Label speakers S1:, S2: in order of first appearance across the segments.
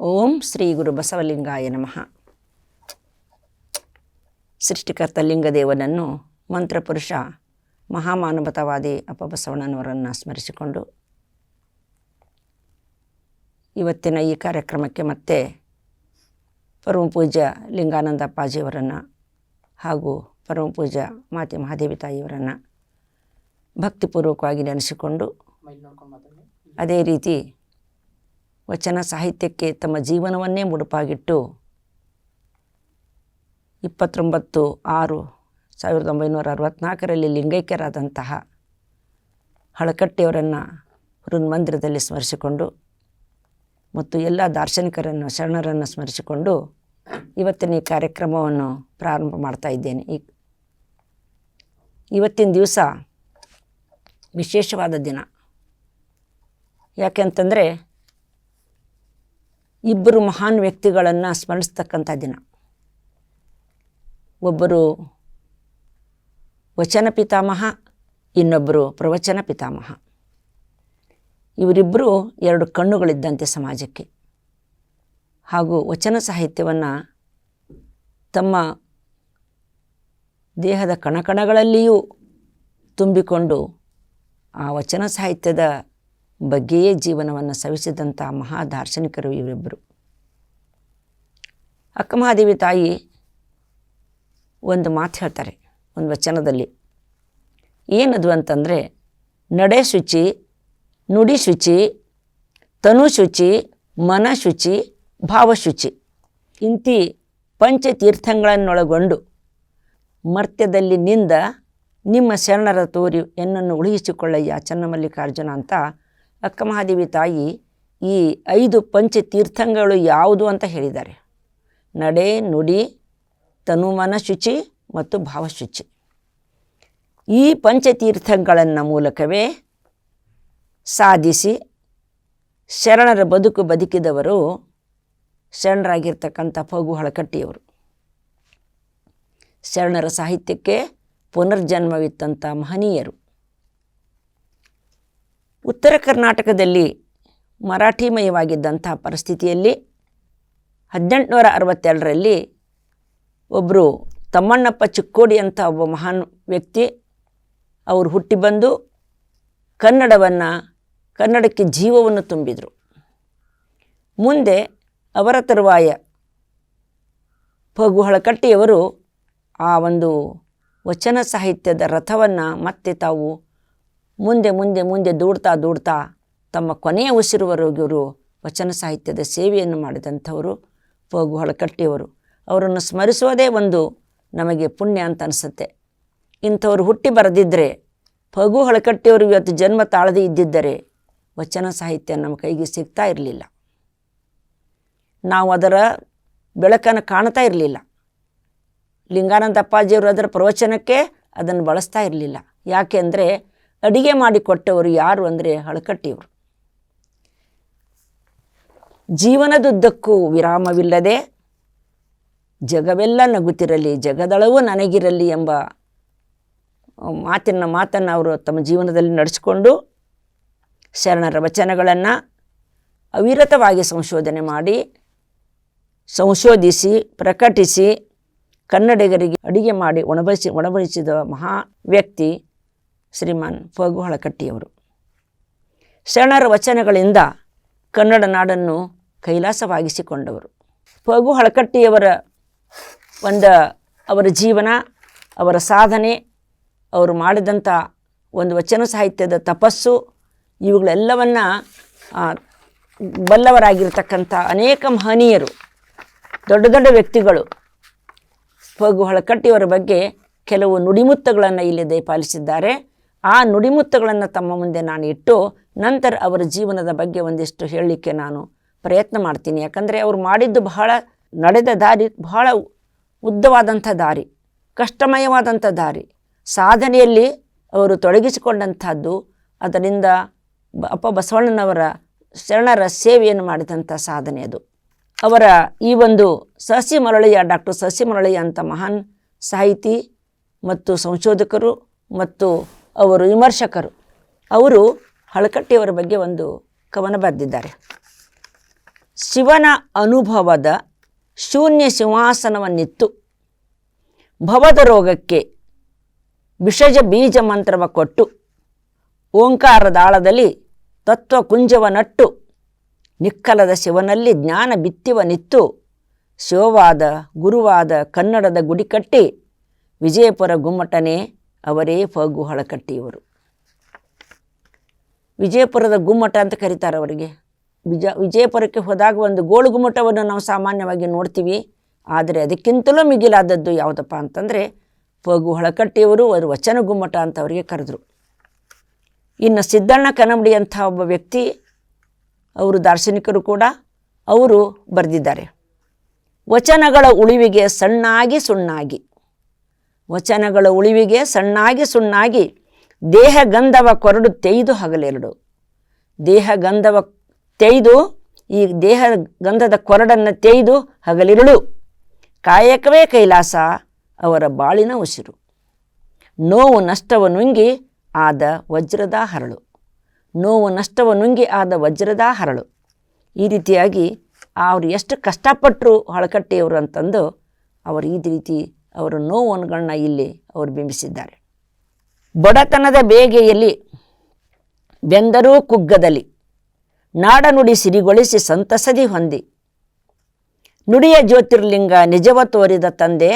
S1: ಓಂ ಶ್ರೀ ಗುರು ಬಸವಲಿಂಗಾಯ ನಮಃ. ಸೃಷ್ಟಿಕರ್ತ ಲಿಂಗದೇವನನ್ನು ಮಂತ್ರಪುರುಷ ಮಹಾಮಾನವತವಾದಿ ಅಪ್ಪಬಸವಣ್ಣನವರನ್ನು ಸ್ಮರಿಸಿಕೊಂಡು ಇವತ್ತಿನ ಈ ಕಾರ್ಯಕ್ರಮಕ್ಕೆ ಮತ್ತೆ ಪರಮ ಪೂಜ್ಯ ಲಿಂಗಾನಂದ ಅಪ್ಪಾಜಿಯವರನ್ನು ಹಾಗೂ ಪರಮ ಪೂಜ್ಯ ಮಾತೆ ಮಹಾದೇವಿ ತಾಯಿಯವರನ್ನು ಭಕ್ತಿಪೂರ್ವಕವಾಗಿ ನೆನೆಸಿಕೊಂಡು ಅದೇ ರೀತಿ ವಚನ ಸಾಹಿತ್ಯಕ್ಕೆ ತಮ್ಮ ಜೀವನವನ್ನೇ ಮುಡುಪಾಗಿಟ್ಟು ಇಪ್ಪತ್ತೊಂಬತ್ತು ಆರು ಸಾವಿರದ ಒಂಬೈನೂರ ಅರವತ್ತ್ನಾಲ್ಕರಲ್ಲಿ ಲಿಂಗೈಕ್ಯರಾದಂತಹ ಹಳಕಟ್ಟಿಯವರನ್ನು ಹೃನ್ಮಂದಿರದಲ್ಲಿ ಸ್ಮರಿಸಿಕೊಂಡು ಮತ್ತು ಎಲ್ಲ ದಾರ್ಶನಿಕರನ್ನು ಶರಣರನ್ನು ಸ್ಮರಿಸಿಕೊಂಡು ಇವತ್ತಿನ ಈ ಕಾರ್ಯಕ್ರಮವನ್ನು ಪ್ರಾರಂಭ ಮಾಡ್ತಾ ಇದ್ದೇನೆ. ಈ ಇವತ್ತಿನ ದಿವಸ ವಿಶೇಷವಾದ ದಿನ. ಯಾಕೆಂತಂದರೆ ಇಬ್ಬರು ಮಹಾನ್ ವ್ಯಕ್ತಿಗಳನ್ನು ಸ್ಮರಿಸ್ತಕ್ಕಂಥ ದಿನ. ಒಬ್ಬರು ವಚನ ಪಿತಾಮಹ, ಇನ್ನೊಬ್ಬರು ಪ್ರವಚನ ಪಿತಾಮಹ. ಇವರಿಬ್ಬರು ಎರಡು ಕಣ್ಣುಗಳಿದ್ದಂತೆ ಸಮಾಜಕ್ಕೆ. ಹಾಗೂ ವಚನ ಸಾಹಿತ್ಯವನ್ನು ತಮ್ಮ ದೇಹದ ಕಣಕಣಗಳಲ್ಲಿಯೂ ತುಂಬಿಕೊಂಡು ಆ ವಚನ ಸಾಹಿತ್ಯದ ಬಗ್ಗೆಯೇ ಜೀವನವನ್ನು ಸವಿಸಿದಂಥ ಮಹಾ ದಾರ್ಶನಿಕರು ಇವರಿಬ್ಬರು ಅಕ್ಕಮಹಾದೇವಿ ತಾಯಿ ಒಂದು ಮಾತು ಹೇಳ್ತಾರೆ, ಒಂದು ವಚನದಲ್ಲಿ. ಏನದು ಅಂತಂದರೆ, ನಡೆ ಶುಚಿ, ನುಡಿ ಶುಚಿ, ತನು ಶುಚಿ, ಮನ ಶುಚಿ ಭಾವಶುಚಿ ಇಂತಿ ಪಂಚತೀರ್ಥಗಳನ್ನೊಳಗೊಂಡು ಮರ್ತ್ಯದಲ್ಲಿ ನಿಂದ ನಿಮ್ಮ ಶರಣರ ತೋರಿ ಎನ್ನನ್ನು ಉಳಿಸಿಕೊಳ್ಳಯ್ಯ ಚನ್ನಮಲ್ಲಿಕಾರ್ಜುನ ಅಂತ ಅಕ್ಕಮಹಾದೇವಿ ತಾಯಿ ಈ ಐದು ಪಂಚತೀರ್ಥಗಳು ಯಾವುದು ಅಂತ ಹೇಳಿದ್ದಾರೆ. ನಡೆ, ನುಡಿ ತನುಮನ ಶುಚಿ ಮತ್ತು ಭಾವಶುಚಿ. ಈ ಪಂಚತೀರ್ಥಗಳನ್ನು ಮೂಲಕವೇ ಸಾಧಿಸಿ ಶರಣರ ಬದುಕು ಬದುಕಿದವರು ಶರಣರಾಗಿರ್ತಕ್ಕಂಥ ಫಗು ಹಳಕಟ್ಟಿಯವರು. ಶರಣರ ಸಾಹಿತ್ಯಕ್ಕೆ ಪುನರ್ಜನ್ಮವಿತ್ತಂಥ ಮಹನೀಯರು. ಉತ್ತರ ಕರ್ನಾಟಕದಲ್ಲಿ ಮರಾಠಿಮಯವಾಗಿದ್ದಂಥ ಪರಿಸ್ಥಿತಿಯಲ್ಲಿ ಹದಿನೆಂಟುನೂರ ಅರವತ್ತೆರಡರಲ್ಲಿ ಒಬ್ಬರು ತಮ್ಮಣ್ಣಪ್ಪ ಚಿಕ್ಕೋಡಿ ಅಂತ ಒಬ್ಬ ಮಹಾನ್ ವ್ಯಕ್ತಿ ಅವರು ಹುಟ್ಟಿ ಬಂದು ಕನ್ನಡವನ್ನು, ಕನ್ನಡಕ್ಕೆ ಜೀವವನ್ನು ತುಂಬಿದರು. ಮುಂದೆ ಅವರ ತರುವಾಯ ಫಗು ಹಳಕಟ್ಟಿಯವರು ಆ ಒಂದು ವಚನ ಸಾಹಿತ್ಯದ ರಥವನ್ನು ಮತ್ತೆ ತಾವು ಮುಂದೆ ಮುಂದೆ ಮುಂದೆ ದೂಡ್ತಾ ದೂಡ್ತಾ ತಮ್ಮ ಕೊನೆಯ ಉಸಿರುವರೆಗೂ ಇವರು ವಚನ ಸಾಹಿತ್ಯದ ಸೇವೆಯನ್ನು ಮಾಡಿದಂಥವರು ಫಗು ಹೊಳಕಟ್ಟಿಯವರು. ಅವರನ್ನು ಸ್ಮರಿಸುವುದೇ ಒಂದು ನಮಗೆ ಪುಣ್ಯ ಅಂತ ಅನಿಸುತ್ತೆ. ಇಂಥವ್ರು ಹುಟ್ಟಿ ಬರೆದಿದ್ದರೆ ಪಗು ಹೊಳಕಟ್ಟಿಯವರು ಇವತ್ತು ಜನ್ಮ ತಾಳದೇ ಇದ್ದಿದ್ದರೆ ವಚನ ಸಾಹಿತ್ಯ ನಮ್ಮ ಕೈಗೆ ಸಿಗ್ತಾ ಇರಲಿಲ್ಲ. ನಾವು ಅದರ ಬೆಳಕನ್ನು ಕಾಣ್ತಾ ಇರಲಿಲ್ಲ. ಲಿಂಗಾನಂದ ಅಪ್ಪಾಜಿಯವರು ಅದರ ಪ್ರವಚನಕ್ಕೆ ಅದನ್ನು ಬಳಸ್ತಾ ಇರಲಿಲ್ಲ. ಯಾಕೆ ಅಂದರೆ ಅಡಿಗೆ ಮಾಡಿಕೊಟ್ಟವರು ಯಾರು ಅಂದರೆ ಹಳಕಟ್ಟಿಯವರು ಜೀವನದುದ್ದಕ್ಕೂ ವಿರಾಮವಿಲ್ಲದೆ ಜಗವೆಲ್ಲ ನಗುತ್ತಿರಲಿ, ಜಗದಳವು ನನಗಿರಲಿ ಎಂಬ ಮಾತಿನ ಮಾತನ್ನು ಅವರು ತಮ್ಮ ಜೀವನದಲ್ಲಿ ನಡೆಸಿಕೊಂಡು ಶರಣರ ವಚನಗಳನ್ನು ಅವಿರತವಾಗಿ ಸಂಶೋಧನೆ ಮಾಡಿ, ಸಂಶೋಧಿಸಿ, ಪ್ರಕಟಿಸಿ, ಕನ್ನಡಿಗರಿಗೆ ಅಡಿಗೆ ಮಾಡಿ ಒಣಬಡಿಸಿ ಒಣಬಡಿಸಿದ ಮಹಾ ವ್ಯಕ್ತಿ ಶ್ರೀಮಾನ್ ಫಗು ಹಳಕಟ್ಟಿಯವರು ಶರಣರ ವಚನಗಳಿಂದ ಕನ್ನಡ ನಾಡನ್ನು ಕೈಲಾಸವಾಗಿಸಿಕೊಂಡವರು. ಫಗು ಹಳಕಟ್ಟಿಯವರ ಒಂದು ಅವರ ಜೀವನ, ಅವರ ಸಾಧನೆ, ಅವರು ಮಾಡಿದಂಥ ಒಂದು ವಚನ ಸಾಹಿತ್ಯದ ತಪಸ್ಸು, ಇವುಗಳೆಲ್ಲವನ್ನು ಬಲ್ಲವರಾಗಿರ್ತಕ್ಕಂಥ ಅನೇಕ ಮಹನೀಯರು, ದೊಡ್ಡ ದೊಡ್ಡ ವ್ಯಕ್ತಿಗಳು ಫಗು ಹಳಕಟ್ಟಿಯವರ ಬಗ್ಗೆ ಕೆಲವು ನುಡಿಮುತ್ತಗಳನ್ನು ಇಲ್ಲಿ ದಯಪಾಲಿಸಿದ್ದಾರೆ. ಆ ನುಡಿಮುತ್ತುಗಳನ್ನು ತಮ್ಮ ಮುಂದೆ ನಾನು ಇಟ್ಟು ನಂತರ ಅವರ ಜೀವನದ ಬಗ್ಗೆ ಒಂದಿಷ್ಟು ಹೇಳಲಿಕ್ಕೆ ನಾನು ಪ್ರಯತ್ನ ಮಾಡ್ತೀನಿ. ಯಾಕಂದರೆ ಅವರು ಮಾಡಿದ್ದು ಬಹಳ ನಡೆದ ದಾರಿ, ಬಹಳ ಉದ್ದವಾದಂಥ ದಾರಿ, ಕಷ್ಟಮಯವಾದಂಥ ದಾರಿ. ಸಾಧನೆಯಲ್ಲಿ ಅವರು ತೊಡಗಿಸಿಕೊಂಡಂಥದ್ದು, ಅದರಿಂದ ಅಪ್ಪ ಬಸವಣ್ಣನವರ ಶರಣರ ಸೇವೆಯನ್ನು ಮಾಡಿದಂಥ ಸಾಧನೆ ಅದು. ಅವರ ಈ ಒಂದು ಸಸಿ ಮರಳಯ್ಯ ಡಾಕ್ಟರ್ ಸಸಿ ಮರಳಯ್ಯ ಅಂತ ಮಹಾನ್ ಸಾಹಿತಿ ಮತ್ತು ಸಂಶೋಧಕರು ಮತ್ತು ಅವರು ವಿಮರ್ಶಕರು. ಅವರು ಹಳಕಟ್ಟಿಯವರ ಬಗ್ಗೆ ಒಂದು ಕವನ ಬರೆದಿದ್ದಾರೆ. ಶಿವನ ಅನುಭವದ ಶೂನ್ಯ ಸಿಂಹಾಸನವನ್ನಿತ್ತು. ಭವದ ರೋಗಕ್ಕೆ ವಿಷಜ ಬೀಜ ಮಂತ್ರವ ಕೊಟ್ಟು ಓಂಕಾರದಾಳದಲ್ಲಿ ತತ್ವಕುಂಜವ ನಟ್ಟು ನಿಕ್ಕಲದ ಶಿವನಲ್ಲಿ ಜ್ಞಾನ ಬಿತ್ತಿವನಿತ್ತು. ಶಿವವಾದ, ಗುರುವಾದ ಕನ್ನಡದ ಗುಡಿ ಕಟ್ಟಿ ವಿಜಯಪುರ ಗುಮ್ಮಟನೇ ಅವರೇ ಫಗು ಹಳಕಟ್ಟಿಯವರು. ವಿಜಯಪುರದ ಗುಮ್ಮಟ ಅಂತ ಕರೀತಾರೆ ಅವರಿಗೆ. ವಿಜ, ವಿಜಯಪುರಕ್ಕೆ ಹೋದಾಗ ಒಂದು ಗೋಳು ಗುಮ್ಮಟವನ್ನು ನಾವು ಸಾಮಾನ್ಯವಾಗಿ ನೋಡ್ತೀವಿ. ಆದರೆ ಅದಕ್ಕಿಂತಲೂ ಮಿಗಿಲಾದದ್ದು ಯಾವುದಪ್ಪ ಅಂತಂದರೆ ಫಗು ಹಳಕಟ್ಟಿಯವರು ಅವರು ವಚನ ಗುಮ್ಮಟ ಅಂತ ಅವರಿಗೆ ಕರೆದರು. ಇನ್ನು ಸಿದ್ದಣ್ಣ ಕನಂಬಡಿ ಅಂಥ ಒಬ್ಬ ವ್ಯಕ್ತಿ, ಅವರು ದಾರ್ಶನಿಕರು ಕೂಡ, ಅವರು ಬರೆದಿದ್ದಾರೆ. ವಚನಗಳ ಉಳಿವಿಗೆ ಸಣ್ಣಾಗಿ ಸುಣ್ಣಾಗಿ. ವಚನಗಳ ಉಳಿವಿಗೆ ಸಣ್ಣಾಗಿ ಸುಣ್ಣಾಗಿ ದೇಹ ಗಂಧವ ಕೊರಡು ತೆಯ್ದು ಹಗಲೆರಡು. ದೇಹ ಗಂಧವ ತೆಯ್ದು, ಈ ದೇಹ ಗಂಧದ ಕೊರಡನ್ನು ತೆಯ್ದು ಹಗಲಿರುಳು. ಕಾಯಕವೇ ಕೈಲಾಸ ಅವರ ಬಾಳಿನ ಉಸಿರು. ನೋವು ನಷ್ಟವ ನುಂಗಿ ಆದ ವಜ್ರದ ಹರಳು. ನೋವು ನಷ್ಟವ ನುಂಗಿ ಆದ ವಜ್ರದ ಹರಳು. ಈ ರೀತಿಯಾಗಿ ಅವರು ಎಷ್ಟು ಕಷ್ಟಪಟ್ಟರು ಹೊಳಕಟ್ಟಿಯವರು ಅಂತಂದು ಅವರು ಈ ರೀತಿ ಅವರ ನೋವುಗಳನ್ನ ಇಲ್ಲಿ ಅವರು ಬಿಂಬಿಸಿದ್ದಾರೆ. ಬಡತನದ ಬೇಗೆಯಲ್ಲಿ ಬೆಂದರೂ ಕುಗ್ಗದಲ್ಲಿ ನಾಡನುಡಿ ಸಿರಿಗೊಳಿಸಿ ಸಂತಸದಿ ಹೊಂದಿ. ನುಡಿಯ ಜ್ಯೋತಿರ್ಲಿಂಗ ನಿಜವ ತೋರಿದ ತಂದೆ,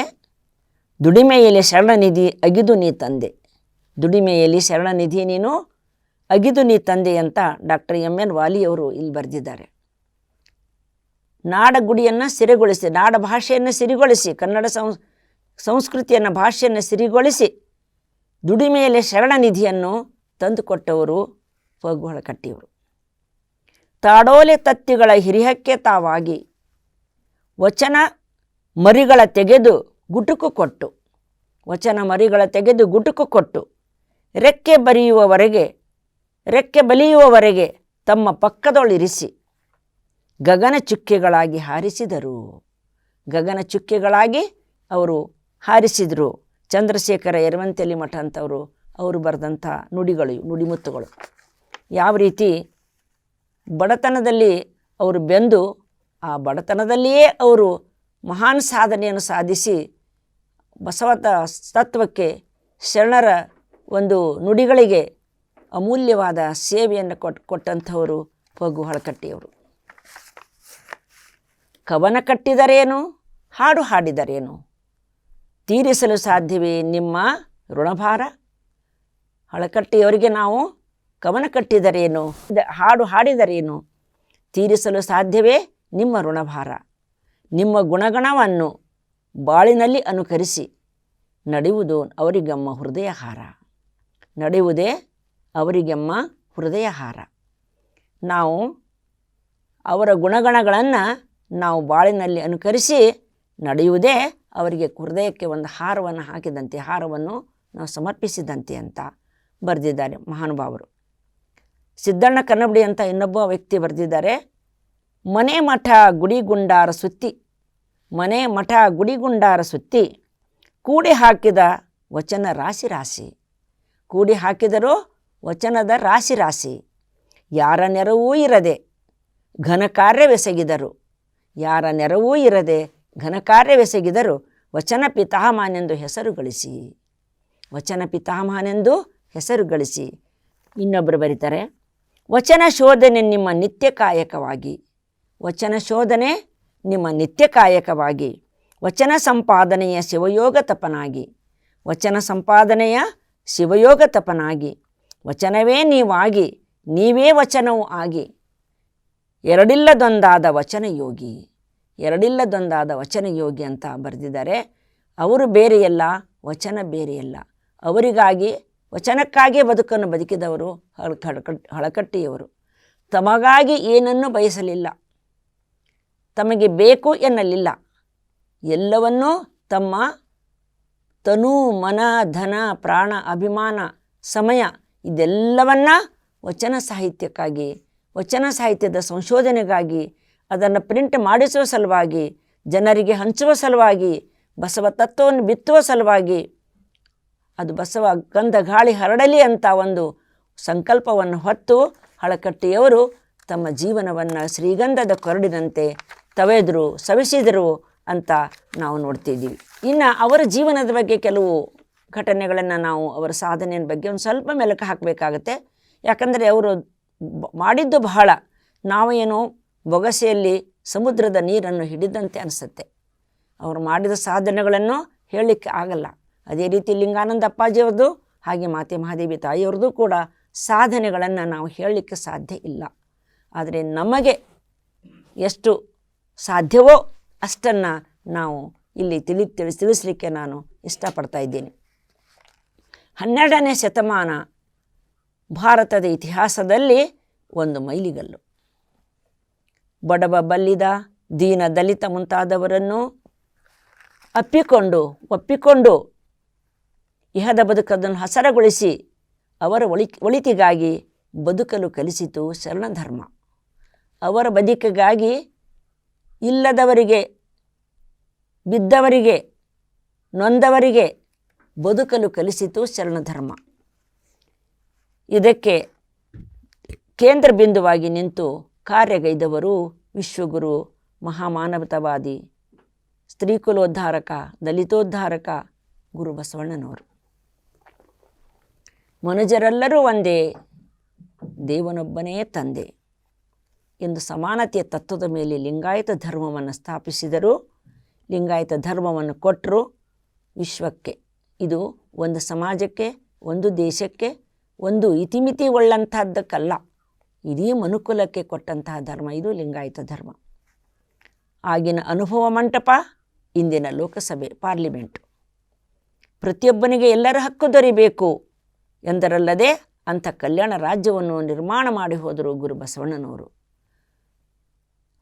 S1: ದುಡಿಮೆಯಲ್ಲಿ ಶರಣನಿಧಿ ಅಗಿದು ನೀ ತಂದೆ. ದುಡಿಮೆಯಲ್ಲಿ ಶರಣನಿಧಿ ನೀನು ಅಗಿದು ನೀ ತಂದೆ ಅಂತ ಡಾಕ್ಟರ್ ಎಂ ಎನ್ ವಾಲಿಯವರು ಇಲ್ಲಿ ಬರೆದಿದ್ದಾರೆ. ನಾಡ ಗುಡಿಯನ್ನು ಸಿರಿಗೊಳಿಸಿ, ನಾಡ ಭಾಷೆಯನ್ನು ಸಿರಿಗೊಳಿಸಿ, ಕನ್ನಡ ಸಂ ಸಂಸ್ಕೃತಿಯನ್ನು, ಭಾಷೆಯನ್ನು ಸಿರಿಗೊಳಿಸಿ ದುಡಿಮೆಯಲ್ಲಿ ಶರಣನಿಧಿಯನ್ನು ತಂದುಕೊಟ್ಟವರು ಫಗುಹಳ ಕಟ್ಟಿಯವರು. ತಾಡೋಲೆ ತತ್ತಿಗಳ ಹಿರಿಹಕ್ಕೆ ತಾವಾಗಿ ವಚನ ಮರಿಗಳ ತೆಗೆದು ಗುಟುಕು ಕೊಟ್ಟು, ವಚನ ಮರಿಗಳ ತೆಗೆದು ಗುಟುಕು ಕೊಟ್ಟು ರೆಕ್ಕೆ ಬರೆಯುವವರೆಗೆ, ರೆಕ್ಕೆ ಬಲಿಯುವವರೆಗೆ ತಮ್ಮ ಪಕ್ಕದೊಳಿರಿಸಿ ಗಗನ ಚುಕ್ಕೆಗಳಾಗಿ ಹಾರಿಸಿದರು. ಗಗನ ಚುಕ್ಕೆಗಳಾಗಿ ಅವರು ಹಾರಿಸಿದರು. ಚಂದ್ರಶೇಖರ ಯರವಂತೆಲಿ ಮಠ ಅಂತವರು, ಅವರು ಬರೆದಂಥ ನುಡಿಗಳು ನುಡಿಮುತ್ತುಗಳು. ಯಾವ ರೀತಿ ಬಡತನದಲ್ಲಿ ಅವರು ಬೆಂದು, ಆ ಬಡತನದಲ್ಲಿಯೇ ಅವರು ಮಹಾನ್ ಸಾಧನೆಯನ್ನು ಸಾಧಿಸಿ, ಬಸವತ ತತ್ವಕ್ಕೆ ಶರಣರ ಒಂದು ನುಡಿಗಳಿಗೆ ಅಮೂಲ್ಯವಾದ ಸೇವೆಯನ್ನು ಕೊಟ್ಟು ಕೊಟ್ಟಂಥವರು ಪಗು ಹಳಕಟ್ಟಿಯವರು. ಕವನ ಕಟ್ಟಿದರೇನು, ಹಾಡು ಹಾಡಿದರೇನು ತೀರಿಸಲು ಸಾಧ್ಯವೇ ನಿಮ್ಮ ಋಣಭಾರ? ಹಳಕಟ್ಟಿಯವರಿಗೆ ನಾವು ಕವನ ಕಟ್ಟಿದರೇನು? ಹಾಡು ಹಾಡಿದರೇನು? ತೀರಿಸಲು ಸಾಧ್ಯವೇ ನಿಮ್ಮ ಋಣಭಾರ? ನಿಮ್ಮ ಗುಣಗಣವನ್ನು ಬಾಳಿನಲ್ಲಿ ಅನುಕರಿಸಿ ನಡೆಯುವುದು ಅವರಿಗಮ್ಮ ಹೃದಯಹಾರ. ನಡೆಯುವುದೇ ಅವರಿಗೆಮ್ಮ ಹೃದಯಹಾರ. ನಾವು ಅವರ ಗುಣಗಣಗಳನ್ನು ನಾವು ಬಾಳಿನಲ್ಲಿ ಅನುಕರಿಸಿ ನಡೆಯುವುದೇ ಅವರಿಗೆ ಹೃದಯಕ್ಕೆ ಒಂದು ಹಾರವನ್ನು ಹಾಕಿದಂತೆ, ಹಾರವನ್ನು ನಾವು ಸಮರ್ಪಿಸಿದಂತೆ ಅಂತ ಬರೆದಿದ್ದಾರೆ ಮಹಾನುಭಾವರು. ಸಿದ್ದಣ್ಣ ಕನ್ನಬಡಿ ಅಂತ ಇನ್ನೊಬ್ಬ ವ್ಯಕ್ತಿ ಬರೆದಿದ್ದಾರೆ, ಮನೆ ಮಠ ಗುಡಿಗುಂಡಾರ ಸುತ್ತಿ, ಮನೆ ಮಠ ಗುಡಿಗುಂಡಾರ ಸುತ್ತಿ, ಕೂಡಿ ಹಾಕಿದ ವಚನ ರಾಶಿ ರಾಶಿ, ಕೂಡಿ ಹಾಕಿದರೂ ವಚನದ ರಾಶಿ ರಾಶಿ, ಯಾರ ನೆರವೂ ಇರದೆ ಘನ ಕಾರ್ಯವೆಸಗಿದರು, ಯಾರ ನೆರವೂ ಇರದೆ ಘನ ಕಾರ್ಯವೆಸಗಿದರು ವಚನ ಪಿತಾಮಹನೆಂದು ಹೆಸರು ಗಳಿಸಿ. ವಚನ ಪಿತಾಮಹನೆಂದು ಹೆಸರು ಗಳಿಸಿ. ಇನ್ನೊಬ್ಬರು ಬರೀತಾರೆ, ವಚನ ಶೋಧನೆ ನಿಮ್ಮ ನಿತ್ಯ ಕಾಯಕವಾಗಿ. ವಚನ ಶೋಧನೆ ನಿಮ್ಮ ನಿತ್ಯ ಕಾಯಕವಾಗಿ. ವಚನ ಸಂಪಾದನೆಯ ಶಿವಯೋಗ ತಪನಾಗಿ. ವಚನ ಸಂಪಾದನೆಯ ಶಿವಯೋಗ ತಪನಾಗಿ. ವಚನವೇ ನೀವಾಗಿ, ನೀವೇ ವಚನವೂ ಆಗಿ. ಎರಡಿಲ್ಲದೊಂದಾದ ವಚನ ಯೋಗಿ ಎರಡಿಲ್ಲದೊಂದಾದ ವಚನ ಯೋಗಿ ಅಂತ ಬರೆದಿದ್ದಾರೆ. ಅವರು ಬೇರೆಯಲ್ಲ, ವಚನ ಬೇರೆಯಲ್ಲ. ಅವರಿಗಾಗಿ, ವಚನಕ್ಕಾಗಿ ಬದುಕನ್ನು ಬದುಕಿದವರು ಹಳಕ ಹಳಕಟ್ ಹಳಕಟ್ಟಿಯವರು. ತಮಗಾಗಿ ಏನನ್ನೂ ಬಯಸಲಿಲ್ಲ. ತಮಗೆ ಬೇಕು ಎನ್ನಲಿಲ್ಲ. ಎಲ್ಲವನ್ನೂ ತಮ್ಮ ತನು, ಮನ, ಧನ, ಪ್ರಾಣ, ಅಭಿಮಾನ, ಸಮಯ ಇದೆಲ್ಲವನ್ನ ವಚನ ಸಾಹಿತ್ಯಕ್ಕಾಗಿ, ವಚನ ಸಾಹಿತ್ಯದ ಸಂಶೋಧನೆಗಾಗಿ ಅದನ್ನು ಪ್ರಿಂಟ್ ಮಾಡಿಸುವ ಸಲುವಾಗಿ, ಜನರಿಗೆ ಹಂಚುವ ಸಲುವಾಗಿ, ಬಸವ ತತ್ವವನ್ನು ಬಿತ್ತುವ ಸಲುವಾಗಿ, ಅದು ಬಸವ ಗಂಧ ಗಾಳಿ ಹರಡಲಿ ಅಂತ ಒಂದು ಸಂಕಲ್ಪವನ್ನು ಹೊತ್ತು ಹಳಕಟ್ಟಿಯವರು ತಮ್ಮ ಜೀವನವನ್ನು ಶ್ರೀಗಂಧದ ಕೊರಡಿನಂತೆ ತವೆದರು, ಸವಿಸಿದರು ಅಂತ ನಾವು ನೋಡ್ತಿದ್ದೀವಿ. ಇನ್ನು ಅವರ ಜೀವನದ ಬಗ್ಗೆ ಕೆಲವು ಘಟನೆಗಳನ್ನು ನಾವು ಅವರ ಸಾಧನೆಯ ಬಗ್ಗೆ ಒಂದು ಸ್ವಲ್ಪ ಮೆಲುಕು ಹಾಕಬೇಕಾಗತ್ತೆ. ಯಾಕಂದರೆ ಅವರು ಮಾಡಿದ್ದು ಬಹಳ. ನಾವೇನೋ ಬೊಗಸೆಯಲ್ಲಿ ಸಮುದ್ರದ ನೀರನ್ನು ಹಿಡಿದಂತೆ ಅನಿಸುತ್ತೆ. ಅವರು ಮಾಡಿದ ಸಾಧನೆಗಳನ್ನು ಹೇಳಲಿಕ್ಕೆ ಆಗಲ್ಲ. ಅದೇ ರೀತಿ ಲಿಂಗಾನಂದ ಅಪ್ಪಾಜಿಯವ್ರದ್ದು, ಹಾಗೆ ಮಾತೆ ಮಹಾದೇವಿ ತಾಯಿಯವ್ರದ್ದು ಕೂಡ ಸಾಧನೆಗಳನ್ನು ನಾವು ಹೇಳಲಿಕ್ಕೆ ಸಾಧ್ಯ ಇಲ್ಲ. ಆದರೆ ನಮಗೆ ಎಷ್ಟು ಸಾಧ್ಯವೋ ಅಷ್ಟನ್ನು ನಾವು ಇಲ್ಲಿ ತಿಳಿ ತಿಳಿ ತಿಳಿಸ್ಲಿಕ್ಕೆ ನಾನು ಇಷ್ಟಪಡ್ತಾ ಇದ್ದೀನಿ. ಹನ್ನೆರಡನೇ ಶತಮಾನ ಭಾರತದ ಇತಿಹಾಸದಲ್ಲಿ ಒಂದು ಮೈಲಿಗಲ್ಲು. ಬಡವ ಬಲ್ಲಿದ ದೀನ ದಲಿತ ಮುಂತಾದವರನ್ನು ಅಪ್ಪಿಕೊಂಡು, ಒಪ್ಪಿಕೊಂಡು ಇಹದ ಬದುಕದನ್ನು ಹಸರಗೊಳಿಸಿ ಅವರ ಒಳಿ, ಒಳಿತಿಗಾಗಿ ಬದುಕಲು ಕಲಿಸಿತು ಶರಣಧರ್ಮ. ಅವರ ಬದುಕಿಗಾಗಿ ಇಲ್ಲದವರಿಗೆ, ಬಿದ್ದವರಿಗೆ, ನೊಂದವರಿಗೆ ಬದುಕಲು ಕಲಿಸಿತು ಶರಣಧರ್ಮ. ಇದಕ್ಕೆ ಕೇಂದ್ರ ಬಿಂದುವಾಗಿ ನಿಂತು ಕಾರ್ಯಗೈದವರು ವಿಶ್ವಗುರು, ಮಹಾಮಾನವತವಾದಿ, ಸ್ತ್ರೀಕುಲೋದ್ಧಾರಕ, ದಲಿತೋದ್ಧಾರಕ ಗುರು ಬಸವಣ್ಣನವರು. ಮನುಜರೆಲ್ಲರೂ ಒಂದೇ, ದೇವನೊಬ್ಬನೇ ತಂದೆ ಎಂದು ಸಮಾನತೆಯ ತತ್ವದ ಮೇಲೆ ಲಿಂಗಾಯತ ಧರ್ಮವನ್ನು ಸ್ಥಾಪಿಸಿದರು, ಲಿಂಗಾಯತ ಧರ್ಮವನ್ನು ಕೊಟ್ಟರು ವಿಶ್ವಕ್ಕೆ, ಇದು ಒಂದು ಸಮಾಜಕ್ಕೆ, ಒಂದು ದೇಶಕ್ಕೆ, ಒಂದು ಇತಿಮಿತಿ ಉಳ್ಳಂತಹದ್ದಕ್ಕಲ್ಲ ಇಡೀ ಮನುಕುಲಕ್ಕೆ ಕೊಟ್ಟಂತಹ ಧರ್ಮ, ಇದು ಲಿಂಗಾಯತ ಧರ್ಮ. ಆಗಿನ ಅನುಭವ ಮಂಟಪ, ಇಂದಿನ ಲೋಕಸಭೆ, ಪಾರ್ಲಿಮೆಂಟು. ಪ್ರತಿಯೊಬ್ಬನಿಗೆ ಎಲ್ಲರ ಹಕ್ಕು ದೊರೆಯಬೇಕು ಎಂದರಲ್ಲದೆ ಅಂಥ ಕಲ್ಯಾಣ ರಾಜ್ಯವನ್ನು ನಿರ್ಮಾಣ ಮಾಡಿ ಹೋದರು ಗುರು ಬಸವಣ್ಣನವರು.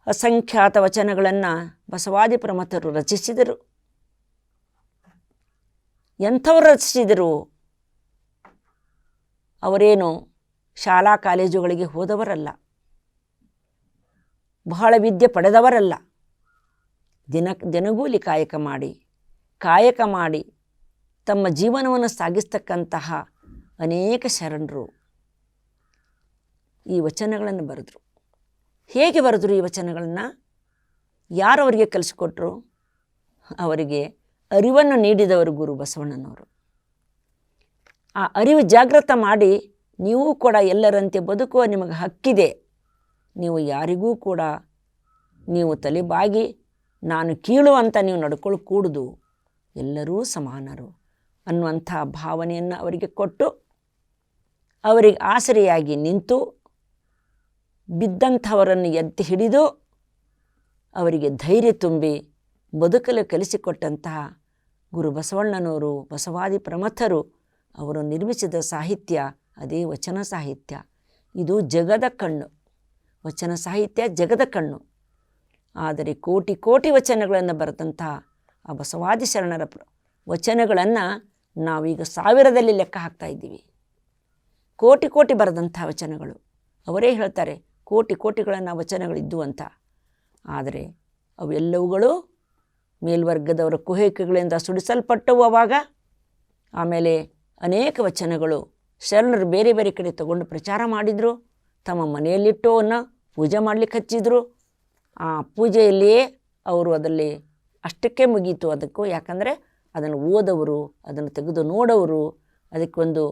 S1: ಅಸಂಖ್ಯಾತ ವಚನಗಳನ್ನು ಬಸವಾದಿ ಪ್ರಮಥರು ರಚಿಸಿದರು. ಎಂಥವರು ರಚಿಸಿದರು? ಅವರೇನು ಶಾಲಾ ಕಾಲೇಜುಗಳಿಗೆ ಹೋದವರಲ್ಲ. ಬಹಳ ವಿದ್ಯೆ ಪಡೆದವರಲ್ಲ. ದಿನ, ದಿನಗೂಲಿ ಕಾಯಕ ಮಾಡಿ ಕಾಯಕ ಮಾಡಿ ತಮ್ಮ ಜೀವನವನ್ನು ಸಾಗಿಸ್ತಕ್ಕಂತಹ ಅನೇಕ ಶರಣರು ಈ ವಚನಗಳನ್ನು ಬರೆದರು. ಹೇಗೆ ಬರೆದರು ಈ ವಚನಗಳನ್ನು? ಯಾರು ಅವರಿಗೆ ಕಲಿಸಿಕೊಟ್ರು? ಅವರಿಗೆ ಅರಿವನ್ನು ನೀಡಿದವರು ಗುರು ಬಸವಣ್ಣನವರು. ಆ ಅರಿವು ಜಾಗೃತ ಮಾಡಿ ನೀವು ಕೂಡ ಎಲ್ಲರಂತೆ ಬದುಕುವ ನಿಮಗೆ ಹಕ್ಕಿದೆ. ನೀವು ಯಾರಿಗೂ ಕೂಡ ನೀವು ತಲೆಬಾಗಿ ನಾನು ಕೀಳು ಅಂತ ನೀವು ನಡ್ಕೊಳ್ಳಿ ಕೂಡುದು ಎಲ್ಲರೂ ಸಮಾನರು ಅನ್ನುವಂಥ ಭಾವನೆಯನ್ನು ಅವರಿಗೆ ಕೊಟ್ಟು ಅವರಿಗೆ ಆಸರೆಯಾಗಿ ನಿಂತು ಬಿದ್ದಂಥವರನ್ನು ಎತ್ತಿ ಹಿಡಿದು ಅವರಿಗೆ ಧೈರ್ಯ ತುಂಬಿ ಬದುಕಲು ಕಲಿಸಿಕೊಟ್ಟಂತಹ ಗುರು ಬಸವಣ್ಣನವರು ಬಸವಾದಿ ಪ್ರಮಥರು ಅವರು ನಿರ್ಮಿಸಿದ ಸಾಹಿತ್ಯ ಅದೇ ವಚನ ಸಾಹಿತ್ಯ. ಇದು ಜಗದ ಕಣ್ಣು. ವಚನ ಸಾಹಿತ್ಯ ಜಗದ ಕಣ್ಣು. ಆದರೆ ಕೋಟಿ ಕೋಟಿ ವಚನಗಳನ್ನು ಬರೆದಂತಹ ಆ ಬಸವಾದಿ ಶರಣರ ವಚನಗಳನ್ನು ನಾವೀಗ ಸಾವಿರದಲ್ಲಿ ಲೆಕ್ಕ ಹಾಕ್ತಾ ಇದ್ದೀವಿ. ಕೋಟಿ ಕೋಟಿ ಬರೆದಂಥ ವಚನಗಳು. ಅವರೇ ಹೇಳ್ತಾರೆ, ಕೋಟಿ ಕೋಟಿಗಳನ್ನು ವಚನಗಳಿದ್ದು ಅಂತ. ಆದರೆ ಅವೆಲ್ಲವುಗಳು ಮೇಲ್ವರ್ಗದವರ ಕುಹೇಕಗಳಿಂದ ಸುಡಿಸಲ್ಪಟ್ಟವು ಅವಾಗ. ಆಮೇಲೆ ಅನೇಕ ವಚನಗಳು ಶರಣರು ಬೇರೆ ಬೇರೆ ಕಡೆ ತಗೊಂಡು ಪ್ರಚಾರ ಮಾಡಿದರು, ತಮ್ಮ ಮನೆಯಲ್ಲಿಟ್ಟು ಅವನ್ನ ಪೂಜೆ ಮಾಡಲಿಕ್ಕೆ ಹಚ್ಚಿದ್ರು. ಆ ಪೂಜೆಯಲ್ಲಿಯೇ ಅವರು ಅದರಲ್ಲಿ ಅಷ್ಟಕ್ಕೆ ಮುಗೀತು ಅದಕ್ಕೂ. ಯಾಕಂದರೆ ಅದನ್ನು ಓದವರು, ಅದನ್ನು ತೆಗೆದು ನೋಡವರು ಅದಕ್ಕೊಂದು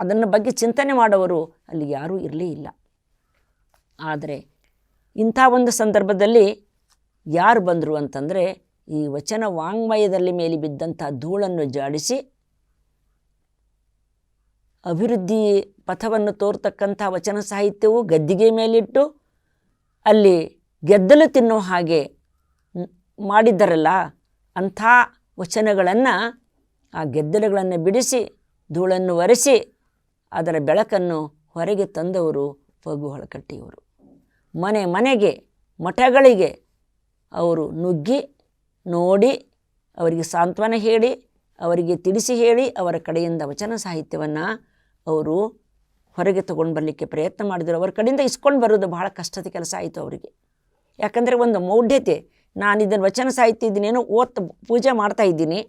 S1: ಅದನ್ನು ಬಗ್ಗೆ ಚಿಂತನೆ ಮಾಡೋವರು ಅಲ್ಲಿ ಯಾರೂ ಇರಲೇ ಇಲ್ಲ. ಆದರೆ ಇಂಥ ಒಂದು ಸಂದರ್ಭದಲ್ಲಿ ಯಾರು ಬಂದರು ಅಂತಂದರೆ ಈ ವಚನ ವಾಂಗ್ಮಯದಲ್ಲಿ ಮೇಲೆ ಬಿದ್ದಂಥ ಧೂಳನ್ನು ಜಾಡಿಸಿ ಅಭಿವೃದ್ಧಿ ಪಥವನ್ನು ತೋರ್ತಕ್ಕಂಥ ವಚನ ಸಾಹಿತ್ಯವು ಗದ್ದಿಗೆ ಮೇಲಿಟ್ಟು ಅಲ್ಲಿ ಗೆದ್ದಲು ತಿನ್ನೋ ಹಾಗೆ ಮಾಡಿದ್ದರಲ್ಲ, ಅಂಥ ವಚನಗಳನ್ನು ಆ ಗೆದ್ದಲುಗಳನ್ನು ಬಿಡಿಸಿ, ಧೂಳನ್ನು ಒರೆಸಿ, ಅದರ ಬೆಳಕನ್ನು ಹೊರಗೆ ತಂದವರು ಪಗು ಹೊಳಕಟ್ಟಿಯವರು. ಮನೆ ಮನೆಗೆ, ಮಠಗಳಿಗೆ ಅವರು ನುಗ್ಗಿ, ನೋಡಿ, ಅವರಿಗೆ ಸಾಂತ್ವನ ಹೇಳಿ ಅವರಿಗೆ ತಿಳಿಸಿ ಹೇಳಿ ಅವರ ಕಡೆಯಿಂದ ವಚನ ಸಾಹಿತ್ಯವನ್ನು ಅವರು ಹೊರಗೆ ತಗೊಂಡು ಬರಲಿಕ್ಕೆ ಪ್ರಯತ್ನ ಮಾಡಿದರು. ಅವರ ಕಡೆಯಿಂದ ಇಸ್ಕೊಂಡು ಬರೋದು ಬಹಳ ಕಷ್ಟದ ಕೆಲಸ ಆಯಿತು ಅವರಿಗೆ. ಯಾಕಂದರೆ ಒಂದು ಮೌಢ್ಯತೆ, ನಾನು ಇದನ್ನು ವಚನ ಸಾಹಿತ್ಯ ಇದನ್ನೇನೋ ಓತ್ ಪೂಜೆ ಮಾಡ್ತಾ ಇದ್ದೀನಿ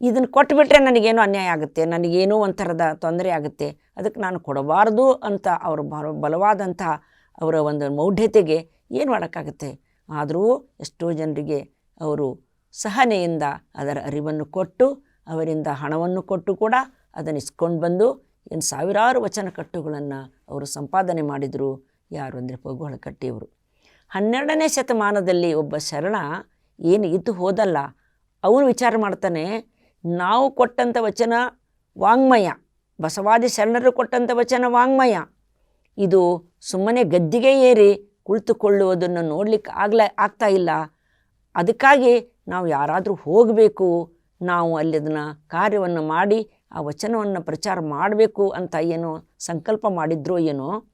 S1: ಇದನ್ನು ಕೊಟ್ಟುಬಿಟ್ರೆ ನನಗೇನೋ ಅನ್ಯಾಯ ಆಗುತ್ತೆ, ನನಗೇನೋ ಒಂಥರದ ತೊಂದರೆ ಆಗುತ್ತೆ, ಅದಕ್ಕೆ ನಾನು ಕೊಡಬಾರ್ದು ಅಂತ ಅವರು ಬಲ ಬಲವಾದಂಥ ಅವರ ಒಂದು ಮೌಢ್ಯತೆಗೆ ಏನು ಮಾಡೋಕ್ಕಾಗುತ್ತೆ? ಆದರೂ ಎಷ್ಟೋ ಜನರಿಗೆ ಅವರು ಸಹನೆಯಿಂದ ಅದರ ಅರಿವನ್ನು ಕೊಟ್ಟು ಅವರಿಂದ ಹಣವನ್ನು ಕೊಟ್ಟು ಕೂಡ ಅದನ್ನು ಇಸ್ಕೊಂಡು ಬಂದು ಏನು ಸಾವಿರಾರು ವಚನ ಕಟ್ಟುಗಳನ್ನು ಅವರು ಸಂಪಾದನೆ ಮಾಡಿದರು. ಯಾರು ಅಂದರೆ ಪಗುಹಳ ಕಟ್ಟಿಯವರು. ಹನ್ನೆರಡನೇ ಶತಮಾನದಲ್ಲಿ ಒಬ್ಬ ಶರಣ ಏನು ಇದ್ದು ಹೋದಲ್ಲ, ಅವನು ವಿಚಾರ ಮಾಡ್ತಾನೆ, ನಾವು ಕೊಟ್ಟಂಥ ವಚನ ವಾಂಗ್ಮಯ, ಬಸವಾದಿ ಶರಣರು ಕೊಟ್ಟಂಥ ವಚನ ವಾಂಗ್ಮಯ. ಇದು ಸುಮ್ಮನೆ ಗದ್ದಿಗೆ ಏರಿ ಕುಳಿತುಕೊಳ್ಳುವುದನ್ನು ನೋಡಲಿಕ್ಕೆ ಆಗ್ಲ ಆಗ್ತಾ ಇಲ್ಲ. ಅದಕ್ಕಾಗಿ ನಾವು ಯಾರಾದರೂ ಹೋಗಬೇಕು ನಾವು ಅಲ್ಲಿ ಅದನ್ನು ಕಾರ್ಯವನ್ನು ಮಾಡಿ, ಆ ವಚನವನ್ನು ಪ್ರಚಾರ ಮಾಡಬೇಕು ಅಂತ ಏನೋ ಸಂಕಲ್ಪ ಮಾಡಿದ್ರೋ ಏನೋ,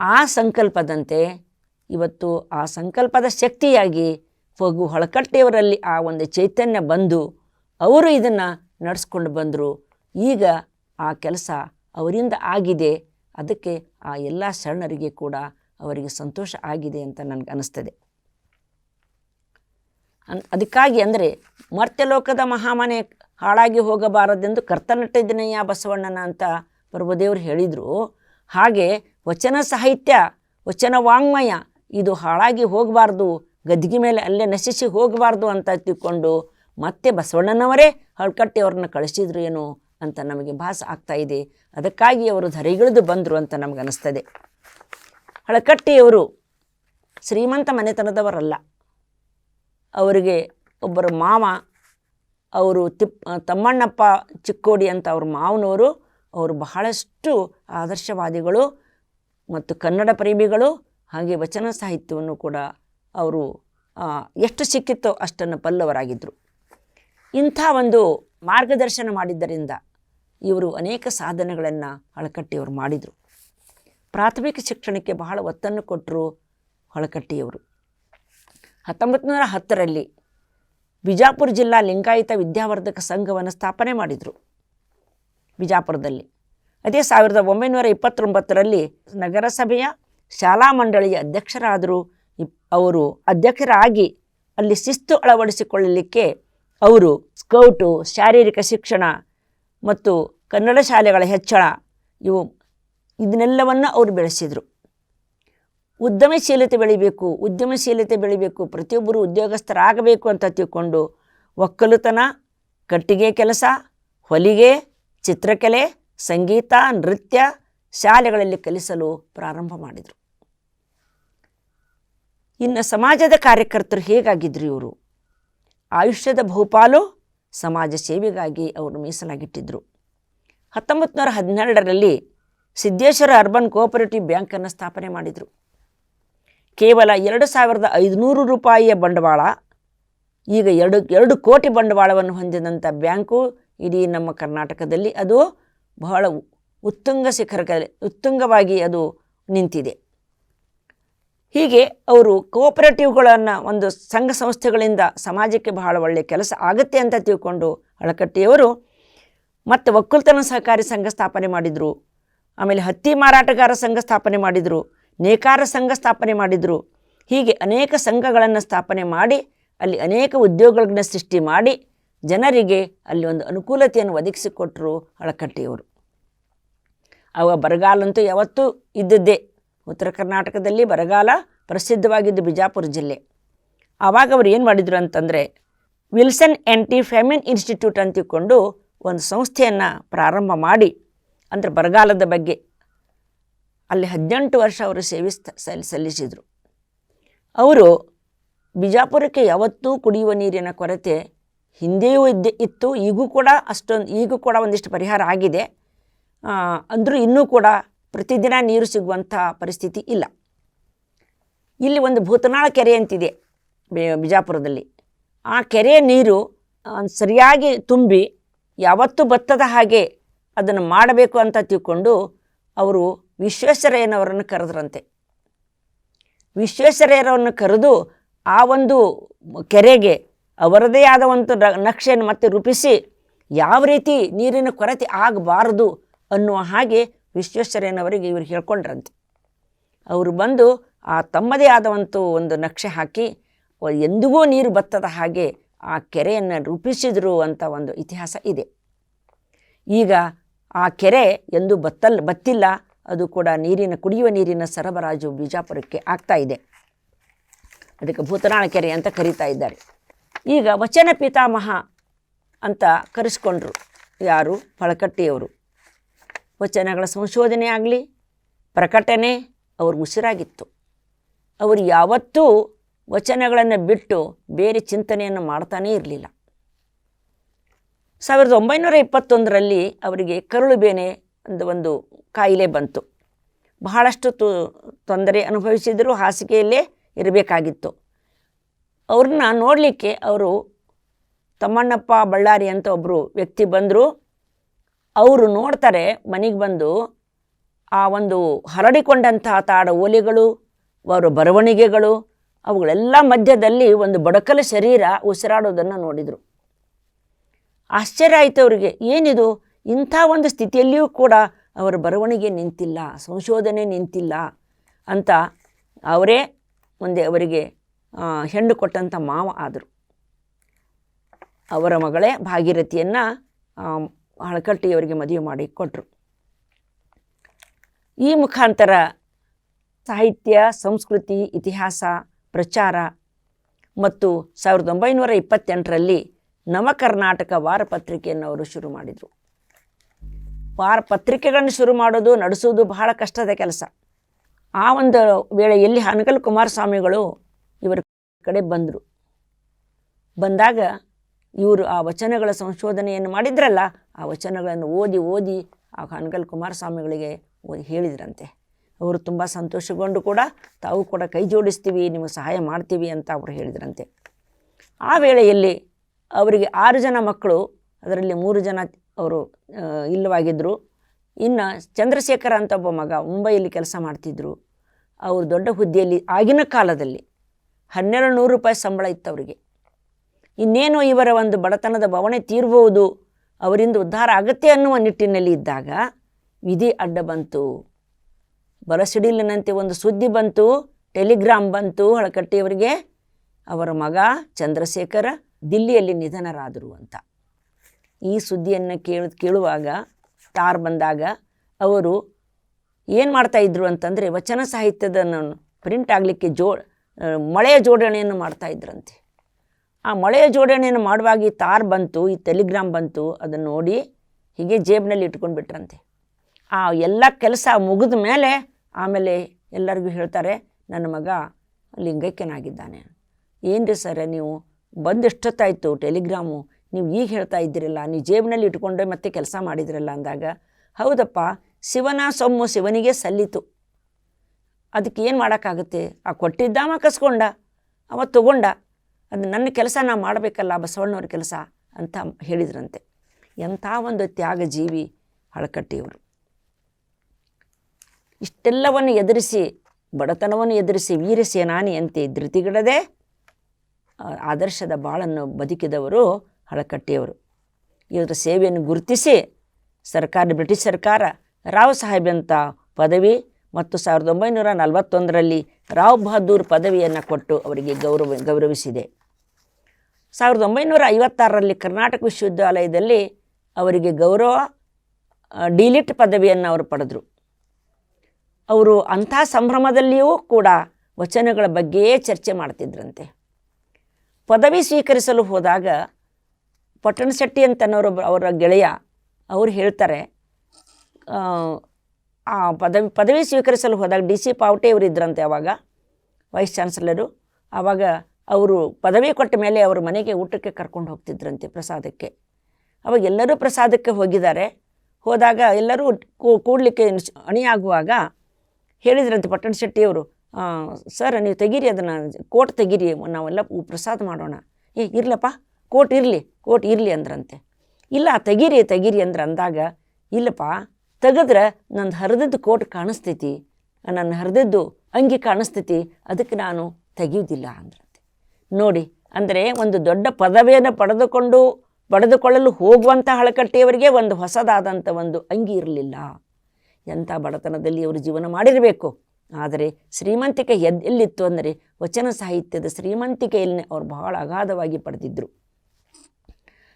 S1: ಆ ಸಂಕಲ್ಪದಂತೆ ಇವತ್ತು ಆ ಸಂಕಲ್ಪದ ಶಕ್ತಿಯಾಗಿ ಫಗು ಹೊಳಕಟ್ಟೆಯವರಲ್ಲಿ ಆ ಒಂದು ಚೈತನ್ಯ ಬಂದು ಅವರು ಇದನ್ನು ನಡೆಸ್ಕೊಂಡು ಬಂದರು. ಈಗ ಆ ಕೆಲಸ ಅವರಿಂದ ಆಗಿದೆ. ಅದಕ್ಕೆ ಆ ಎಲ್ಲ ಶರಣರಿಗೆ ಕೂಡ ಅವರಿಗೆ ಸಂತೋಷ ಆಗಿದೆ ಅಂತ ನನಗೆ ಅನ್ನಿಸ್ತದೆ ಅನ್, ಅದಕ್ಕಾಗಿ ಅಂದರೆ ಮರ್ತ್ಯಲೋಕದ ಮಹಾಮನೆ ಹಾಳಾಗಿ ಹೋಗಬಾರದೆಂದು ಕರ್ತನಟ್ಟಿದ್ದನಯ್ಯ ಬಸವಣ್ಣನ ಅಂತ ಪ್ರಭುದೇವರು ಹೇಳಿದರು. ಹಾಗೆ ವಚನ ಸಾಹಿತ್ಯ, ವಚನ ವಾಂಗ್ಮಯ ಇದು ಹಾಳಾಗಿ ಹೋಗಬಾರ್ದು, ಗದ್ದಿಗೆ ಮೇಲೆ ಅಲ್ಲೇ ನಶಿಸಿ ಹೋಗಬಾರ್ದು ಅಂತ ತಿಳ್ಕೊಂಡು ಮತ್ತೆ ಬಸವಣ್ಣನವರೇ ಹಳ್ಕಟ್ಟಿಯವ್ರನ್ನ ಕಳಿಸಿದ್ರು ಏನೋ ಅಂತ ನಮಗೆ ಭಾಸ ಆಗ್ತಾ ಇದೆ. ಅದಕ್ಕಾಗಿ ಅವರು ಧರೆಗಿಳಿದು ಬಂದರು ಅಂತ ನಮ್ಗೆ ಅನ್ನಿಸ್ತದೆ ಹಳಕಟ್ಟಿಯವರು ಶ್ರೀಮಂತ ಮನೆತನದವರಲ್ಲ. ಅವರಿಗೆ ಒಬ್ಬರ ಮಾವ, ಅವರು ತಿಪ್ ತಮ್ಮಣ್ಣಪ್ಪ ಚಿಕ್ಕೋಡಿ ಅಂತ ಅವ್ರ ಮಾವನವರು, ಅವರು ಬಹಳಷ್ಟು ಆದರ್ಶವಾದಿಗಳು ಮತ್ತು ಕನ್ನಡ ಪ್ರೇಮಿಗಳು, ಹಾಗೆ ವಚನ ಸಾಹಿತ್ಯವನ್ನು ಕೂಡ ಅವರು ಎಷ್ಟು ಸಿಕ್ಕಿತ್ತೋ ಅಷ್ಟನ್ನು ಪಲ್ಲವರಾಗಿದ್ದರು ಇಂಥ ಒಂದು ಮಾರ್ಗದರ್ಶನ ಮಾಡಿದ್ದರಿಂದ ಇವರು ಅನೇಕ ಸಾಧನೆಗಳನ್ನು ಹಳಕಟ್ಟಿಯವರು ಮಾಡಿದರು. ಪ್ರಾಥಮಿಕ ಶಿಕ್ಷಣಕ್ಕೆ ಬಹಳ ಒತ್ತನ್ನು ಕೊಟ್ಟರು ಹೊಳಕಟ್ಟಿಯವರು ಹತ್ತೊಂಬತ್ತು ನೂರ ಹತ್ತರಲ್ಲಿ ಬಿಜಾಪುರ ಜಿಲ್ಲಾ ಲಿಂಗಾಯತ ವಿದ್ಯಾವರ್ಧಕ ಸಂಘವನ್ನು ಸ್ಥಾಪನೆ ಮಾಡಿದರು ಬಿಜಾಪುರದಲ್ಲಿ. ಅದೇ ಸಾವಿರದ ಒಂಬೈನೂರ ಇಪ್ಪತ್ತೊಂಬತ್ತರಲ್ಲಿ ನಗರಸಭೆಯ ಶಾಲಾ ಮಂಡಳಿಯ ಅಧ್ಯಕ್ಷರಾದರು ಇಪ್- ಅವರು ಅಧ್ಯಕ್ಷರಾಗಿ ಅಲ್ಲಿ ಶಿಸ್ತು ಅಳವಡಿಸಿಕೊಳ್ಳಲಿಕ್ಕೆ ಅವರು ಸ್ಕೌಟು, ಶಾರೀರಿಕ ಶಿಕ್ಷಣ ಮತ್ತು ಕನ್ನಡ ಶಾಲೆಗಳ ಹೆಚ್ಚಳ ಇವು, ಇದನ್ನೆಲ್ಲವನ್ನು ಅವರು ಬೆಳೆಸಿದರು. ಉದ್ಯಮಶೀಲತೆ ಬೆಳಿಬೇಕು ಉದ್ಯಮಶೀಲತೆ ಬೆಳಿಬೇಕು, ಪ್ರತಿಯೊಬ್ಬರು ಉದ್ಯೋಗಸ್ಥರಾಗಬೇಕು ಅಂತ ತಿಳ್ಕೊಂಡು ಒಕ್ಕಲುತನ, ಕಟ್ಟಿಗೆ ಕೆಲಸ, ಹೊಲಿಗೆ, ಚಿತ್ರಕಲೆ, ಸಂಗೀತ, ನೃತ್ಯ ಶಾಲೆಗಳಲ್ಲಿ ಕಲಿಸಲು ಪ್ರಾರಂಭ ಮಾಡಿದರು. ಇನ್ನು ಸಮಾಜದ ಕಾರ್ಯಕರ್ತರು ಹೇಗಾಗಿದ್ರು ಇವರು? ಆಯುಷ್ಯದ ಬಹುಪಾಲು ಸಮಾಜ ಸೇವೆಗಾಗಿ ಅವರು ಮೀಸಲಾಗಿಟ್ಟಿದ್ದರು ಹತ್ತೊಂಬತ್ತು ನೂರ ಹದಿನೆರಡರಲ್ಲಿ ಸಿದ್ದೇಶ್ವರ ಅರ್ಬನ್ ಕೋಆಪರೇಟಿವ್ ಬ್ಯಾಂಕನ್ನು ಸ್ಥಾಪನೆ ಮಾಡಿದರು. ಕೇವಲ ಎರಡು ಸಾವಿರದ ಐದುನೂರು ರೂಪಾಯಿಯ ಬಂಡವಾಳ, ಈಗ ಎರಡು ಎರಡು ಕೋಟಿ ಬಂಡವಾಳವನ್ನು ಹೊಂದಿದಂಥ ಬ್ಯಾಂಕು ಇಡೀ ನಮ್ಮ ಕರ್ನಾಟಕದಲ್ಲಿ ಅದು ಬಹಳ ಉತ್ತುಂಗ ಶಿಖರದಲ್ಲಿ, ಉತ್ತುಂಗವಾಗಿ ಅದು ನಿಂತಿದೆ. ಹೀಗೆ ಅವರು ಕೋಆಪರೇಟಿವ್ಗಳನ್ನು ಒಂದು ಸಂಘ ಸಂಸ್ಥೆಗಳಿಂದ ಸಮಾಜಕ್ಕೆ ಬಹಳ ಒಳ್ಳೆಯ ಕೆಲಸ ಆಗುತ್ತೆ ಅಂತ ತಿಳ್ಕೊಂಡು ಅಳಕಟ್ಟಿಯವರು ಮತ್ತು ಒಕ್ಕಲ್ತನ ಸಹಕಾರಿ ಸಂಘ ಸ್ಥಾಪನೆ ಮಾಡಿದರು, ಆಮೇಲೆ ಹತ್ತಿ ಮಾರಾಟಗಾರ ಸಂಘ ಸ್ಥಾಪನೆ ಮಾಡಿದರು ನೇಕಾರ ಸಂಘ ಸ್ಥಾಪನೆ ಮಾಡಿದರು. ಹೀಗೆ ಅನೇಕ ಸಂಘಗಳನ್ನು ಸ್ಥಾಪನೆ ಮಾಡಿ, ಅಲ್ಲಿ ಅನೇಕ ಉದ್ಯೋಗಗಳನ್ನು ಸೃಷ್ಟಿ ಮಾಡಿ, ಜನರಿಗೆ ಅಲ್ಲಿ ಒಂದು ಅನುಕೂಲತೆಯನ್ನು ಒದಗಿಸಿಕೊಟ್ಟರು ಹಳಕಟ್ಟಿಯವರು ಅವ ಬರಗಾಲಂತೂ ಯಾವತ್ತೂ ಇದ್ದದ್ದೇ. ಉತ್ತರ ಕರ್ನಾಟಕದಲ್ಲಿ ಬರಗಾಲ ಪ್ರಸಿದ್ಧವಾಗಿದ್ದು ಬಿಜಾಪುರ ಜಿಲ್ಲೆ. ಆವಾಗ ಅವರು ಏನು ಮಾಡಿದರು ಅಂತಂದರೆ, ವಿಲ್ಸನ್ ಆ್ಯಂಟಿ ಫ್ಯಾಮಿನ್ ಇನ್ಸ್ಟಿಟ್ಯೂಟ್ ಅಂತ ತಿಳ್ಕೊಂಡು ಒಂದು ಸಂಸ್ಥೆಯನ್ನು ಪ್ರಾರಂಭ ಮಾಡಿ, ಅಂದರೆ ಬರಗಾಲದ ಬಗ್ಗೆ. ಅಲ್ಲಿ ಹದಿನೆಂಟು ವರ್ಷ ಅವರು ಸೇವೆ ಸಲ್ಲಿಸಿದರು. ಅವರು ಬಿಜಾಪುರಕ್ಕೆ ಯಾವತ್ತೂ ಕುಡಿಯುವ ನೀರಿನ ಕೊರತೆ ಹಿಂದೆಯೂ ಇದ್ದ, ಇತ್ತು. ಈಗೂ ಕೂಡ ಅಷ್ಟೊಂದು, ಈಗೂ ಕೂಡ ಒಂದಿಷ್ಟು ಪರಿಹಾರ ಆಗಿದೆ. ಅಂದರೂ ಇನ್ನೂ ಕೂಡ ಪ್ರತಿದಿನ ನೀರು ಸಿಗುವಂಥ ಪರಿಸ್ಥಿತಿ ಇಲ್ಲ. ಇಲ್ಲಿ ಒಂದು ಭೂತನಾಳ ಕೆರೆ ಅಂತಿದೆ ಬಿಜಾಪುರದಲ್ಲಿ. ಆ ಕೆರೆಯ ನೀರು ಸರಿಯಾಗಿ ತುಂಬಿ ಯಾವತ್ತೂ ಬತ್ತದ ಹಾಗೆ ಅದನ್ನು ಮಾಡಬೇಕು ಅಂತ ತಿಳ್ಕೊಂಡು ಅವರು ವಿಶ್ವೇಶ್ವರಯ್ಯನವರನ್ನು ಕರೆದ್ರಂತೆ. ವಿಶ್ವೇಶ್ವರಯ್ಯರವನ್ನು ಕರೆದು ಆ ಒಂದು ಕೆರೆಗೆ ಅವರದೇ ಆದ ಒಂದು ನಕ್ಷೆಯನ್ನು ಮತ್ತೆ ರೂಪಿಸಿ ಯಾವ ರೀತಿ ನೀರಿನ ಕೊರತೆ ಆಗಬಾರದು ಅನ್ನುವ ಹಾಗೆ ವಿಶ್ವೇಶ್ವರಯ್ಯನವರಿಗೆ ಇವರು ಹೇಳ್ಕೊಂಡ್ರಂತೆ. ಅವರು ಬಂದು ಆ ತಮ್ಮದೇ ಆದವಂತೂ ಒಂದು ನಕ್ಷೆ ಹಾಕಿ ಎಂದಿಗೂ ನೀರು ಬತ್ತದ ಹಾಗೆ ಆ ಕೆರೆಯನ್ನು ರೂಪಿಸಿದರು ಅಂತ ಒಂದು ಇತಿಹಾಸ ಇದೆ. ಈಗ ಆ ಕೆರೆ ಎಂದು ಬತ್ತಲ್, ಬತ್ತಿಲ್ಲ. ಅದು ಕೂಡ ನೀರಿನ, ಕುಡಿಯುವ ನೀರಿನ ಸರಬರಾಜು ಬಿಜಾಪುರಕ್ಕೆ ಆಗ್ತಾ ಇದೆ. ಅದಕ್ಕೆ ಭೂತನಾಳ ಕೆರೆ ಅಂತ ಕರೀತಾ ಇದ್ದಾರೆ. ಈಗ ವಚನ ಪಿತಾಮಹ ಅಂತ ಕರೆಸ್ಕೊಂಡ್ರು ಯಾರು? ಫಳಕಟ್ಟಿಯವರು ವಚನಗಳ ಸಂಶೋಧನೆ ಆಗಲಿ ಪ್ರಕಟಣೆ ಅವ್ರ ಉಸಿರಾಗಿತ್ತು. ಅವರು ಯಾವತ್ತೂ ವಚನಗಳನ್ನು ಬಿಟ್ಟು ಬೇರೆ ಚಿಂತನೆಯನ್ನು ಮಾಡ್ತಾನೇ ಇರಲಿಲ್ಲ. ಸಾವಿರದ ಒಂಬೈನೂರ ಇಪ್ಪತ್ತೊಂದರಲ್ಲಿ ಅವರಿಗೆ ಕರುಳು ಬೇನೆ ಅಂತ ಒಂದು ಕಾಯಿಲೆ ಬಂತು. ಬಹಳಷ್ಟು ತು, ತೊಂದರೆ ಅನುಭವಿಸಿದರೂ ಹಾಸಿಗೆಯಲ್ಲೇ ಇರಬೇಕಾಗಿತ್ತು. ಅವ್ರನ್ನ ನೋಡಲಿಕ್ಕೆ ಅವರು ತಮ್ಮಣ್ಣಪ್ಪ ಬಳ್ಳಾರಿ ಅಂತ ಒಬ್ಬರು ವ್ಯಕ್ತಿ ಬಂದರು. ಅವರು ನೋಡ್ತಾರೆ, ಮನೆಗೆ ಬಂದು ಆ ಒಂದು ಹರಡಿಕೊಂಡಂತಹ ತಾಡ ಓಲೆಗಳು, ಅವರ ಬರವಣಿಗೆಗಳು, ಅವುಗಳೆಲ್ಲ ಮಧ್ಯದಲ್ಲಿ ಒಂದು ಬಡಕಲ ಶರೀರ ಉಸಿರಾಡೋದನ್ನು ನೋಡಿದರು. ಆಶ್ಚರ್ಯ ಆಯಿತು ಅವರಿಗೆ, ಏನಿದು? ಇಂಥ ಒಂದು ಸ್ಥಿತಿಯಲ್ಲಿಯೂ ಕೂಡ ಅವರ ಬರವಣಿಗೆ ನಿಂತಿಲ್ಲ, ಸಂಶೋಧನೆ ನಿಂತಿಲ್ಲ ಅಂತ ಅವರೇ ಮುಂದೆ ಅವರಿಗೆ ಹೆಣ್ಣು ಕೊಟ್ಟಂಥ ಮಾವ ಆದರು. ಅವರ ಮಗಳೇ ಭಾಗೀರಥಿಯನ್ನು ಹಳಕಟ್ಟಿಯವರಿಗೆ ಮದುವೆ ಮಾಡಿ ಕೊಟ್ಟರು ಈ ಮುಖಾಂತರ ಸಾಹಿತ್ಯ, ಸಂಸ್ಕೃತಿ, ಇತಿಹಾಸ, ಪ್ರಚಾರ ಮತ್ತು ಸಾವಿರದ ಒಂಬೈನೂರ ಇಪ್ಪತ್ತೆಂಟರಲ್ಲಿ ನವಕರ್ನಾಟಕ ವಾರಪತ್ರಿಕೆಯನ್ನು ಅವರು ಶುರು ಮಾಡಿದರು. ವಾರ ಪತ್ರಿಕೆಗಳನ್ನು ಶುರು ಮಾಡೋದು, ನಡೆಸೋದು ಬಹಳ ಕಷ್ಟದ ಕೆಲಸ. ಆ ಒಂದು ವೇಳೆಯಲ್ಲಿ ಹನಗಲ್ ಕುಮಾರಸ್ವಾಮಿಗಳು ಇವರ ಕಡೆ ಬಂದರು. ಬಂದಾಗ ಇವರು ಆ ವಚನಗಳ ಸಂಶೋಧನೆಯನ್ನು ಮಾಡಿದ್ರಲ್ಲ, ಆ ವಚನಗಳನ್ನು ಓದಿ ಓದಿ ಆ ಹನಗಲ್ ಕುಮಾರಸ್ವಾಮಿಗಳಿಗೆ ಓದಿ ಹೇಳಿದ್ರಂತೆ. ಅವರು ತುಂಬ ಸಂತೋಷಗೊಂಡು ಕೂಡ ತಾವು ಕೂಡ ಕೈ ಜೋಡಿಸ್ತೀವಿ, ನಿಮಗೆ ಸಹಾಯ ಮಾಡ್ತೀವಿ ಅಂತ ಅವರು ಹೇಳಿದ್ರಂತೆ. ಆ ವೇಳೆಯಲ್ಲಿ ಅವರಿಗೆ ಆರು ಜನ ಮಕ್ಕಳು, ಅದರಲ್ಲಿ ಮೂರು ಜನ ಅವರು ಇಲ್ಲವಾಗಿದ್ದರು ಇನ್ನು ಚಂದ್ರಶೇಖರ ಅಂತ ಒಬ್ಬ ಮಗ ಮುಂಬೈಯಲ್ಲಿ ಕೆಲಸ ಮಾಡ್ತಿದ್ದರು ಅವರು ದೊಡ್ಡ ಹುದ್ದೆಯಲ್ಲಿ ಆಗಿನ ಕಾಲದಲ್ಲಿ ಹನ್ನೆರಡು ನೂರು ರೂಪಾಯಿ ಸಂಬಳ ಇತ್ತು ಅವರಿಗೆ ಇನ್ನೇನು ಇವರ ಒಂದು ಬಡತನದ ಬವಣೆ ತೀರ್ಬೋದು, ಅವರಿಂದ ಉದ್ಧಾರ ಆಗತ್ತೆ ಅನ್ನುವ ನಿಟ್ಟಿನಲ್ಲಿ ಇದ್ದಾಗ ವಿಧಿ ಅಡ್ಡ ಬಂತು. ಬರಸಿಡಿಲಿನಂತೆ ಒಂದು ಸುದ್ದಿ ಬಂತು, ಟೆಲಿಗ್ರಾಮ್ ಬಂತು, ಹಳಕಟ್ಟಿಯವರಿಗೆ, ಅವರ ಮಗ ಚಂದ್ರಶೇಖರ ದಿಲ್ಲಿಯಲ್ಲಿ ನಿಧನರಾದರು ಅಂತ. ಈ ಸುದ್ದಿಯನ್ನು ಕೇಳ, ಕೇಳುವಾಗ ಸ್ಟಾರ್ ಬಂದಾಗ ಅವರು ಏನು ಮಾಡ್ತಾಯಿದ್ರು ಅಂತಂದರೆ ವಚನ ಸಾಹಿತ್ಯದ ಪ್ರಿಂಟ್ ಆಗಲಿಕ್ಕೆ ಜೋ ಮಳೆಯ ಜೋಡಣೆಯನ್ನು ಮಾಡ್ತಾಯಿದ್ರಂತೆ ಆ ಮಳೆಯ ಜೋಡಣೆಯನ್ನು ಮಾಡುವಾಗ ಈ ತಾರ್ ಬಂತು, ಈ ಟೆಲಿಗ್ರಾಮ್ ಬಂತು, ಅದನ್ನು ನೋಡಿ ಹೀಗೆ ಜೇಬಿನಲ್ಲಿ ಇಟ್ಕೊಂಡು ಬಿಟ್ರಂತೆ. ಆ ಎಲ್ಲ ಕೆಲಸ ಮುಗಿದ ಮೇಲೆ ಆಮೇಲೆ ಎಲ್ಲರಿಗೂ ಹೇಳ್ತಾರೆ, ನನ್ನ ಮಗ ಲಿಂಗೈಕ್ಯನಾಗಿದ್ದಾನೆ. ಏನು ರೀ ಸರ್ ನೀವು? ಬಂದು ಎಷ್ಟೊತ್ತಾಯಿತು ಟೆಲಿಗ್ರಾಮು? ನೀವು ಈಗ ಹೇಳ್ತಾ ಇದ್ದಿರಲ್ಲ, ನೀವು ಜೇಬಿನಲ್ಲಿ ಇಟ್ಕೊಂಡ್ರೆ ಮತ್ತೆ ಕೆಲಸ ಮಾಡಿದ್ರಲ್ಲ ಅಂದಾಗ, ಹೌದಪ್ಪ, ಶಿವನ ಸೊಮ್ಮು ಶಿವನಿಗೆ ಸಲ್ಲಿತು. ಅದಕ್ಕೆ ಏನು ಮಾಡೋಕ್ಕಾಗುತ್ತೆ? ಆ ಕೊಟ್ಟಿದ್ದಾಮ ಕಸ್ಕೊಂಡ, ಅವ ತಗೊಂಡ. ಅದು ನನ್ನ ಕೆಲಸ, ನಾ ಮಾಡಬೇಕಲ್ಲ, ಬಸವಣ್ಣವ್ರ ಕೆಲಸ ಅಂತ ಹೇಳಿದ್ರಂತೆ. ಎಂಥ ಒಂದು ತ್ಯಾಗ ಜೀವಿ ಹಳಕಟ್ಟಿಯವರು. ಇಷ್ಟೆಲ್ಲವನ್ನು ಎದುರಿಸಿ, ಬಡತನವನ್ನು ಎದುರಿಸಿ ವೀರ ಸೇನಾನಿಯಂತೆ ಧೃತಿಗಿಡದೆ ಆದರ್ಶದ ಬಾಳನ್ನು ಬದುಕಿದವರು ಹಳಕಟ್ಟಿಯವರು. ಇವರ ಸೇವೆಯನ್ನು ಗುರುತಿಸಿ ಸರ್ಕಾರ ಬ್ರಿಟಿಷ್ ಸರ್ಕಾರ ರಾವ್ ಸಾಹೇಬ್ ಅಂತ ಪದವಿ ಮತ್ತು ಸಾವಿರದ ಒಂಬೈನೂರ ನಲವತ್ತೊಂದರಲ್ಲಿ ರಾವ್ ಬಹದ್ದೂರ್ ಪದವಿಯನ್ನು ಕೊಟ್ಟು ಅವರಿಗೆ ಗೌರವ, ಗೌರವಿಸಿದೆ. ಸಾವಿರದ ಒಂಬೈನೂರ ಐವತ್ತಾರರಲ್ಲಿ ಕರ್ನಾಟಕ ವಿಶ್ವವಿದ್ಯಾಲಯದಲ್ಲಿ ಅವರಿಗೆ ಗೌರವ ಡಿಲಿಟ್ ಪದವಿಯನ್ನು ಅವರು ಪಡೆದರು. ಅವರು ಅಂಥ ಸಂಭ್ರಮದಲ್ಲಿಯೂ ಕೂಡ ವಚನಗಳ ಬಗ್ಗೆಯೇ ಚರ್ಚೆ ಮಾಡ್ತಿದ್ರಂತೆ. ಪದವಿ ಸ್ವೀಕರಿಸಲು ಹೋದಾಗ ಪಟ್ಟಣಶೆಟ್ಟಿ ಅಂತನವರು ಅವರ ಗೆಳೆಯ ಅವರು ಹೇಳ್ತಾರೆ ಆ, ಪದವಿ ಪದವಿ ಸ್ವೀಕರಿಸಲು ಹೋದಾಗ ಡಿ ಸಿ ಪಾವಟೆ ಇದ್ರಂತೆ ಅವಾಗ ವೈಸ್ ಚಾನ್ಸಲರು. ಆವಾಗ ಅವರು ಪದವಿ ಕೊಟ್ಟ ಮೇಲೆ ಅವ್ರ ಮನೆಗೆ ಊಟಕ್ಕೆ ಕರ್ಕೊಂಡು ಹೋಗ್ತಿದ್ರಂತೆ ಪ್ರಸಾದಕ್ಕೆ. ಅವಾಗ ಎಲ್ಲರೂ ಪ್ರಸಾದಕ್ಕೆ ಹೋಗಿದ್ದಾರೆ. ಹೋದಾಗ ಎಲ್ಲರೂ ಕೂಡಲಿಕ್ಕೆ ಅಣಿಯಾಗುವಾಗ ಹೇಳಿದ್ರಂತೆ ಪಟ್ಟಣ ಶೆಟ್ಟಿಯವರು ಸರ್ ನೀವು ತೆಗೀರಿ ಅದನ್ನು ಕೋಟ್ ತೆಗೀರಿ ನಾವೆಲ್ಲ ಪ್ರಸಾದ ಮಾಡೋಣ. ಏ ಇರ್ಲಪ್ಪ ಕೋಟ್ ಇರಲಿ. ಕೋಟ್ ಇರಲಿ ಅಂದ್ರಂತೆ. ಇಲ್ಲ, ತೆಗೀರಿ ತೆಗೀರಿ ಅಂದ್ರೆ ಅಂದಾಗ, ಇಲ್ಲಪ್ಪ, ತೆಗೆದ್ರೆ ನಂದು ಹರಿದದ್ದು ಕೋಟ್ ಕಾಣಿಸ್ತೈತಿ, ನನ್ನ ಹರಿದದ್ದು ಅಂಗಿ ಕಾಣಿಸ್ತೈತಿ, ಅದಕ್ಕೆ ನಾನು ತೆಗೆಯುವುದಿಲ್ಲ ಅಂದ್ರಂತೆ. ನೋಡಿ, ಅಂದರೆ ಒಂದು ದೊಡ್ಡ ಪದವಿಯನ್ನು ಪಡೆದುಕೊಂಡು, ಪಡೆದುಕೊಳ್ಳಲು ಹೋಗುವಂಥ ಹಳಕಟ್ಟಿಯವರಿಗೆ ಒಂದು ಹೊಸದಾದಂಥ ಒಂದು ಅಂಗಿ ಇರಲಿಲ್ಲ. ಎಂಥ ಬಡತನದಲ್ಲಿ ಅವರು ಜೀವನ ಮಾಡಿರಬೇಕು. ಆದರೆ ಶ್ರೀಮಂತಿಕೆ ಎದ್, ಎಲ್ಲಿತ್ತು ಅಂದರೆ ವಚನ ಸಾಹಿತ್ಯದ ಶ್ರೀಮಂತಿಕೆಯಲ್ಲಿ ಅವರು ಬಹಳ ಅಗಾಧವಾಗಿ ಪಡೆದಿದ್ದರು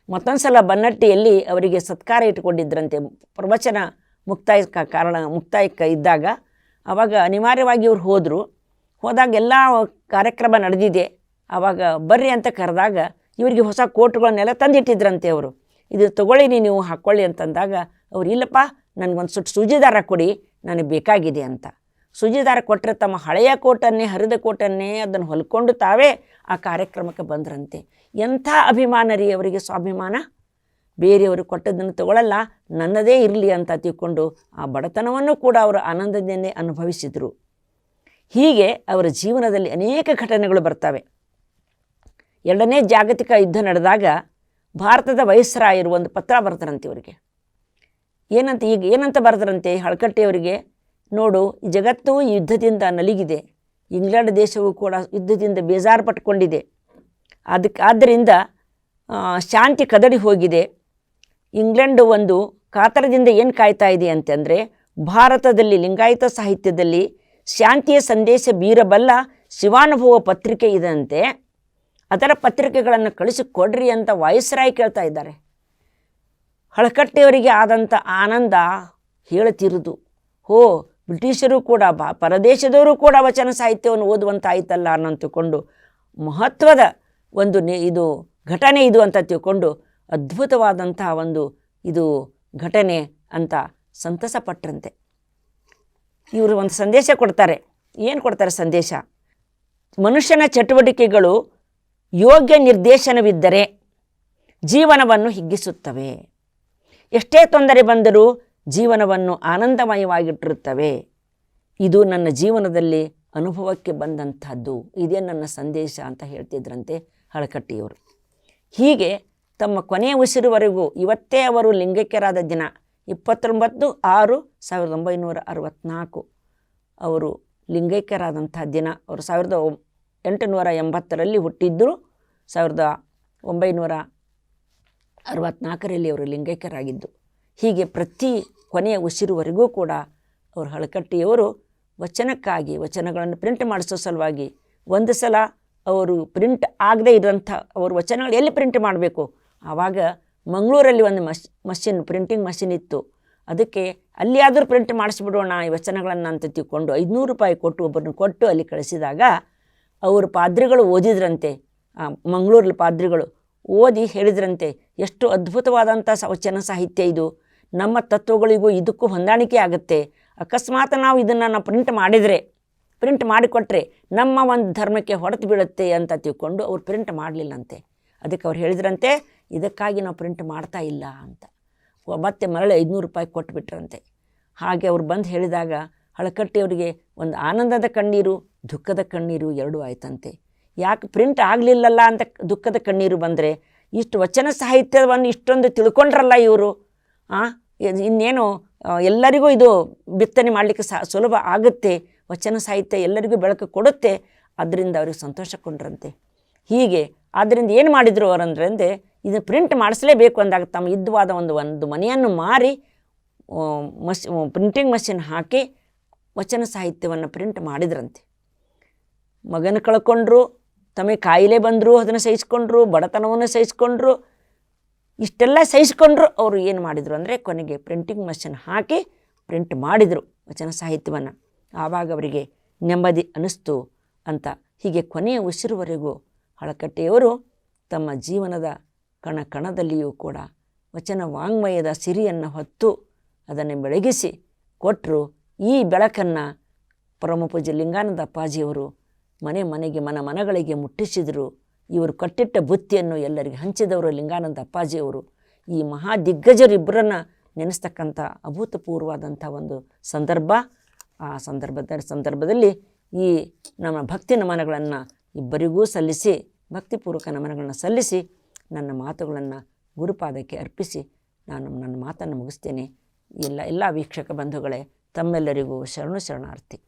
S1: ಮತ್ತೊಂದು ಸಲ ಬನ್ನಟ್ಟಿಯಲ್ಲಿ ಅವರಿಗೆ ಸತ್ಕಾರ ಇಟ್ಟುಕೊಂಡಿದ್ದರಂತೆ ಪ್ರವಚನ ಮುಕ್ತಾಯಕ್ಕೆ ಕಾರಣ, ಮುಕ್ತಾಯಕ್ಕೆ ಇದ್ದಾಗ ಆವಾಗ ಅನಿವಾರ್ಯವಾಗಿ ಇವರು ಹೋದರು. ಹೋದಾಗ ಎಲ್ಲ ಕಾರ್ಯಕ್ರಮ ನಡೆದಿದೆ. ಆವಾಗ ಬರ್ರಿ ಅಂತ ಕರೆದಾಗ ಇವರಿಗೆ ಹೊಸ ಕೋಟ್ಗಳನ್ನೆಲ್ಲ ತಂದಿಟ್ಟಿದ್ರಂತೆ ಅವರು. ಇದು ತಗೊಳ್ಳಿ ನೀವು ಹಾಕ್ಕೊಳ್ಳಿ ಅಂತಂದಾಗ ಅವ್ರು, ಇಲ್ಲಪ್ಪ ನನಗೊಂದು ಸುಟ್ಟು ಸೂಜಿದಾರ ಕೊಡಿ, ನನಗೆ ಬೇಕಾಗಿದೆ ಅಂತ. ಸೂಜಿದಾರ ಕೊಟ್ಟರೆ ತಮ್ಮ ಹಳೆಯ ಕೋಟನ್ನೇ, ಹರಿದ ಕೋಟನ್ನೇ ಅದನ್ನು ಹೊಲ್ಕೊಂಡು ತಾವೇ ಆ ಕಾರ್ಯಕ್ರಮಕ್ಕೆ ಬಂದ್ರಂತೆ. ಎಂಥ ಅಭಿಮಾನ ರೀ ಅವರಿಗೆ ಸ್ವಾಭಿಮಾನ? ಬೇರೆಯವರು ಕೊಟ್ಟದ್ದನ್ನು ತಗೊಳ್ಳಲ್ಲ ನನ್ನದೇ ಇರಲಿ ಅಂತ ತಿಳ್ಕೊಂಡು ಆ ಬಡತನವನ್ನು ಕೂಡ ಅವರು ಆನಂದದಿಂದನೇ ಅನುಭವಿಸಿದರು. ಹೀಗೆ ಅವರ ಜೀವನದಲ್ಲಿ ಅನೇಕ ಘಟನೆಗಳು ಬರ್ತವೆ. ಎರಡನೇ ಜಾಗತಿಕ ಯುದ್ಧ ನಡೆದಾಗ ಭಾರತದ ವಯಸ್ಸರಾಯರು ಒಂದು ಪತ್ರ ಬರ್ತಾರಂತೆ ಇವರಿಗೆ. ಏನಂತ ಈಗ ಏನಂತ ಬರ್ತಾರಂತೆ ಹಳಕಟ್ಟೆಯವರಿಗೆ? ನೋಡು ಜಗತ್ತು ಯುದ್ಧದಿಂದ ನಲಿಗಿದೆ. ಇಂಗ್ಲೆಂಡ್ ದೇಶವು ಕೂಡ ಯುದ್ಧದಿಂದ ಬೇಜಾರು ಪಟ್ಕೊಂಡಿದೆ ಅದಕ್ಕೆ ಆದ್ದರಿಂದ ಶಾಂತಿ ಕದಡಿ ಹೋಗಿದೆ. ಇಂಗ್ಲೆಂಡ್ ಒಂದು ಕಾತರದಿಂದ ಏನು ಕಾಯ್ತಾ ಇದೆ ಅಂತಂದರೆ ಭಾರತದಲ್ಲಿ, ಲಿಂಗಾಯತ ಸಾಹಿತ್ಯದಲ್ಲಿ ಶಾಂತಿಯ ಸಂದೇಶ ಬೀರಬಲ್ಲ ಶಿವಾನುಭವ ಪತ್ರಿಕೆ ಇದಂತೆ, ಅದರ ಪತ್ರಿಕೆಗಳನ್ನು ಕಳಿಸಿಕೊಡ್ರಿ ಅಂತ ವಾಯಸ್ರಾಯ್ ಕೇಳ್ತಾ ಇದ್ದಾರೆ. ಹಳಕಟ್ಟೆಯವರಿಗೆ ಆದಂಥ ಆನಂದ ಹೇಳ್ತಿರುದು. ಹೋ, ಬ್ರಿಟಿಷರು ಕೂಡ, ಬಾ, ಪರದೇಶದವರು ಕೂಡ ವಚನ ಸಾಹಿತ್ಯವನ್ನು ಓದುವಂತಾಯ್ತಲ್ಲ ಅನ್ನೋ ಮಹತ್ವದ ಒಂದು ಇದು ಘಟನೆ ಇದು ಅಂತ ತಿಳ್ಕೊಂಡು ಅದ್ಭುತವಾದಂತಹ ಒಂದು ಇದು ಘಟನೆ ಅಂತ ಸಂತಸ ಪಟ್ಟರಂತೆ ಇವರು ಒಂದು ಸಂದೇಶ ಕೊಡ್ತಾರೆ. ಏನು ಕೊಡ್ತಾರೆ ಸಂದೇಶ? ಮನುಷ್ಯನ ಚಟುವಟಿಕೆಗಳು ಯೋಗ್ಯ ನಿರ್ದೇಶನವಿದ್ದರೆ ಜೀವನವನ್ನು ಹಿಗ್ಗಿಸುತ್ತವೆ. ಎಷ್ಟೇ ತೊಂದರೆ ಬಂದರೂ ಜೀವನವನ್ನು ಆನಂದಮಯವಾಗಿಟ್ಟಿರುತ್ತವೆ. ಇದು ನನ್ನ ಜೀವನದಲ್ಲಿ ಅನುಭವಕ್ಕೆ ಬಂದಂಥದ್ದು ಇದೇ ನನ್ನ ಸಂದೇಶ ಅಂತ ಹೇಳ್ತಿದ್ರಂತೆ. ಹಳಕಟ್ಟಿಯವರು. ಹೀಗೆ ತಮ್ಮ ಕೊನೆಯ ಉಸಿರುವರೆಗೂ ಇವತ್ತೇ ಅವರು ಲಿಂಗೈಕ್ಯರಾದ ದಿನ ಇಪ್ಪತ್ತೊಂಬತ್ತು ಆರು ಸಾವಿರದ ಒಂಬೈನೂರ ಅರವತ್ತ್ನಾಲ್ಕು ಅವರು ಲಿಂಗೈಕ್ಯರಾದಂಥ ದಿನ ಅವರು ಸಾವಿರದ ಎಂಟುನೂರ ಎಂಬತ್ತರಲ್ಲಿ ಹುಟ್ಟಿದ್ದರು. ಸಾವಿರದ ಒಂಬೈನೂರ ಅರವತ್ತ್ನಾಲ್ಕರಲ್ಲಿ ಅವರು ಲಿಂಗೈಕ್ಯರಾಗಿದ್ದು. ಹೀಗೆ ಪ್ರತಿ ಕೊನೆಯ ಉಸಿರುವರೆಗೂ ಕೂಡ ಅವರು ಹಳಕಟ್ಟಿಯವರು. ವಚನಕ್ಕಾಗಿ, ವಚನಗಳನ್ನು ಪ್ರಿಂಟ್ ಮಾಡಿಸೋ ಸಲುವಾಗಿ ಒಂದು ಸಲ ಅವರು ಪ್ರಿಂಟ್ ಆಗದೇ ಇರೋಂಥ ಅವ್ರ ವಚನಗಳು ಎಲ್ಲಿ ಪ್ರಿಂಟ್ ಮಾಡಬೇಕು? ಆವಾಗ ಮಂಗಳೂರಲ್ಲಿ ಒಂದು ಮಶ್ ಮಷಿನ್ ಪ್ರಿಂಟಿಂಗ್ ಮಷಿನ್ ಇತ್ತು. ಅದಕ್ಕೆ ಅಲ್ಲಿಯಾದರೂ ಪ್ರಿಂಟ್ ಮಾಡಿಸ್ಬಿಡೋಣ ಈ ವಚನಗಳನ್ನು ಅಂತ ತಿಳ್ಕೊಂಡು ಐದುನೂರು ರೂಪಾಯಿ ಕೊಟ್ಟು ಒಬ್ಬರನ್ನು ಕೊಟ್ಟು ಅಲ್ಲಿ ಕಳಿಸಿದಾಗ ಅವರು ಪಾದ್ರಿಗಳು ಓದಿದ್ರಂತೆ. ಮಂಗಳೂರಲ್ಲಿ ಪಾದ್ರಿಗಳು ಓದಿ ಹೇಳಿದ್ರಂತೆ, ಎಷ್ಟು ಅದ್ಭುತವಾದಂಥ ವಚನ ಸಾಹಿತ್ಯ ಇದು. ನಮ್ಮ ತತ್ವಗಳಿಗೂ ಇದಕ್ಕೂ ಹೊಂದಾಣಿಕೆ ಆಗುತ್ತೆ. ಅಕಸ್ಮಾತ್ ನಾವು ಇದನ್ನು, ನಾವು ಪ್ರಿಂಟ್ ಮಾಡಿದರೆ ಪ್ರಿಂಟ್ ಮಾಡಿಕೊಟ್ರೆ ನಮ್ಮ ಒಂದು ಧರ್ಮಕ್ಕೆ ಹೊಡೆತು ಬೀಳುತ್ತೆ ಅಂತ ತಿಳ್ಕೊಂಡು ಅವ್ರು ಪ್ರಿಂಟ್ ಮಾಡಲಿಲ್ಲಂತೆ. ಅದಕ್ಕೆ ಅವ್ರು ಹೇಳಿದ್ರಂತೆ, ಇದಕ್ಕಾಗಿ ನಾವು ಪ್ರಿಂಟ್ ಮಾಡ್ತಾ ಇಲ್ಲ ಅಂತ. ಮತ್ತೆ ಮರಳಿ ಐದುನೂರು ರೂಪಾಯಿ ಕೊಟ್ಬಿಟ್ರಂತೆ. ಹಾಗೆ ಅವ್ರು ಬಂದು ಹೇಳಿದಾಗ ಹಳಕಟ್ಟಿಯವರಿಗೆ ಒಂದು ಆನಂದದ ಕಣ್ಣೀರು, ದುಃಖದ ಕಣ್ಣೀರು ಎರಡೂ ಆಯ್ತಂತೆ. ಯಾಕೆ ಪ್ರಿಂಟ್ ಆಗಲಿಲ್ಲಲ್ಲ ಅಂತ ದುಃಖದ ಕಣ್ಣೀರು ಬಂದರೆ ಇಷ್ಟು ವಚನ ಸಾಹಿತ್ಯವನ್ನು ಇಷ್ಟೊಂದು ತಿಳ್ಕೊಂಡ್ರಲ್ಲ ಇವರು. ಇನ್ನೇನು ಎಲ್ಲರಿಗೂ ಇದು ಬಿತ್ತನೆ ಮಾಡಲಿಕ್ಕೆ ಸಹ ಸುಲಭ ಆಗುತ್ತೆ. ವಚನ ಸಾಹಿತ್ಯ ಎಲ್ಲರಿಗೂ ಬೆಳಕು ಕೊಡುತ್ತೆ ಅದರಿಂದ ಅವ್ರಿಗೆ ಸಂತೋಷಕೊಂಡ್ರಂತೆ ಹೀಗೆ ಆದ್ದರಿಂದ ಏನು ಮಾಡಿದರು ಅವರಂದ್ರೆ ಅಂದರೆ ಇದನ್ನು ಪ್ರಿಂಟ್ ಮಾಡಿಸಲೇಬೇಕು ಅಂದಾಗ ತಮ್ಮ ಇದ್ದವಾದ ಒಂದು ಒಂದು ಮನೆಯನ್ನು ಮಾರಿ ಮಷ್ ಪ್ರಿಂಟಿಂಗ್ ಮಷಿನ್ ಹಾಕಿ ವಚನ ಸಾಹಿತ್ಯವನ್ನು ಪ್ರಿಂಟ್ ಮಾಡಿದ್ರಂತೆ. ಮಗನ ಕಳ್ಕೊಂಡ್ರು ತಮಗೆ ಕಾಯಿಲೆ ಬಂದರು, ಅದನ್ನು ಸಹಿಸ್ಕೊಂಡ್ರು, ಬಡತನವನ್ನು ಸಹಿಸ್ಕೊಂಡ್ರು, ಇಷ್ಟೆಲ್ಲ ಸಹಿಸ್ಕೊಂಡ್ರು ಅವರು ಏನು ಮಾಡಿದರು ಅಂದರೆ ಕೊನೆಗೆ ಪ್ರಿಂಟಿಂಗ್ ಮಷಿನ್ ಹಾಕಿ ಪ್ರಿಂಟ್ ಮಾಡಿದರು ವಚನ ಸಾಹಿತ್ಯವನ್ನು. ಆವಾಗ ಅವರಿಗೆ ನೆಮ್ಮದಿ ಅನ್ನಿಸ್ತು ಅಂತ. ಹೀಗೆ ಕೊನೆಯ ಉಸಿರುವರೆಗೂ ಹಳಕಟ್ಟೆಯವರು ತಮ್ಮ ಜೀವನದ ಕಣ ಕಣದಲ್ಲಿಯೂ ಕೂಡ ವಚನ ವಾಂಗ್ಮಯದ ಸಿರಿಯನ್ನು ಹೊತ್ತು ಅದನ್ನು ಬೆಳಗಿಸಿ ಕೊಟ್ಟರು ಈ ಬೆಳಕನ್ನು ಪರಮಪೂಜ್ಯ ಲಿಂಗಾನಂದ ಅಪ್ಪಾಜಿಯವರು ಮನೆ ಮನೆಗೆ ಮನ ಮನಗಳಿಗೆ ಮುಟ್ಟಿಸಿದರು. ಇವರು ಕಟ್ಟಿಟ್ಟ ಬುತ್ತಿಯನ್ನು ಎಲ್ಲರಿಗೆ ಹಂಚಿದವರು ಲಿಂಗಾನಂದ ಅಪ್ಪಾಜಿಯವರು. ಈ ಮಹಾ ದಿಗ್ಗಜರಿಬ್ಬರನ್ನು ನೆನೆಸ್ತಕ್ಕಂಥ ಅಭೂತಪೂರ್ವವಾದಂಥ ಒಂದು ಸಂದರ್ಭ ಆ ಸಂದರ್ಭದ ಸಂದರ್ಭದಲ್ಲಿ ಈ ನಮ್ಮ ಭಕ್ತಿ ನಮನಗಳನ್ನು ಇಬ್ಬರಿಗೂ ಸಲ್ಲಿಸಿ, ಭಕ್ತಿಪೂರ್ವಕ ನಮನಗಳನ್ನು ಸಲ್ಲಿಸಿ ನನ್ನ ಮಾತುಗಳನ್ನು ಗುರುಪಾದಕ್ಕೆ ಅರ್ಪಿಸಿ ನಾನು ನನ್ನ ಮಾತನ್ನು ಮುಗಿಸ್ತೇನೆ. ಎಲ್ಲ ಎಲ್ಲ ವೀಕ್ಷಕ ಬಂಧುಗಳೇ, ತಮ್ಮೆಲ್ಲರಿಗೂ ಶರಣು ಶರಣಾರ್ಥಿ.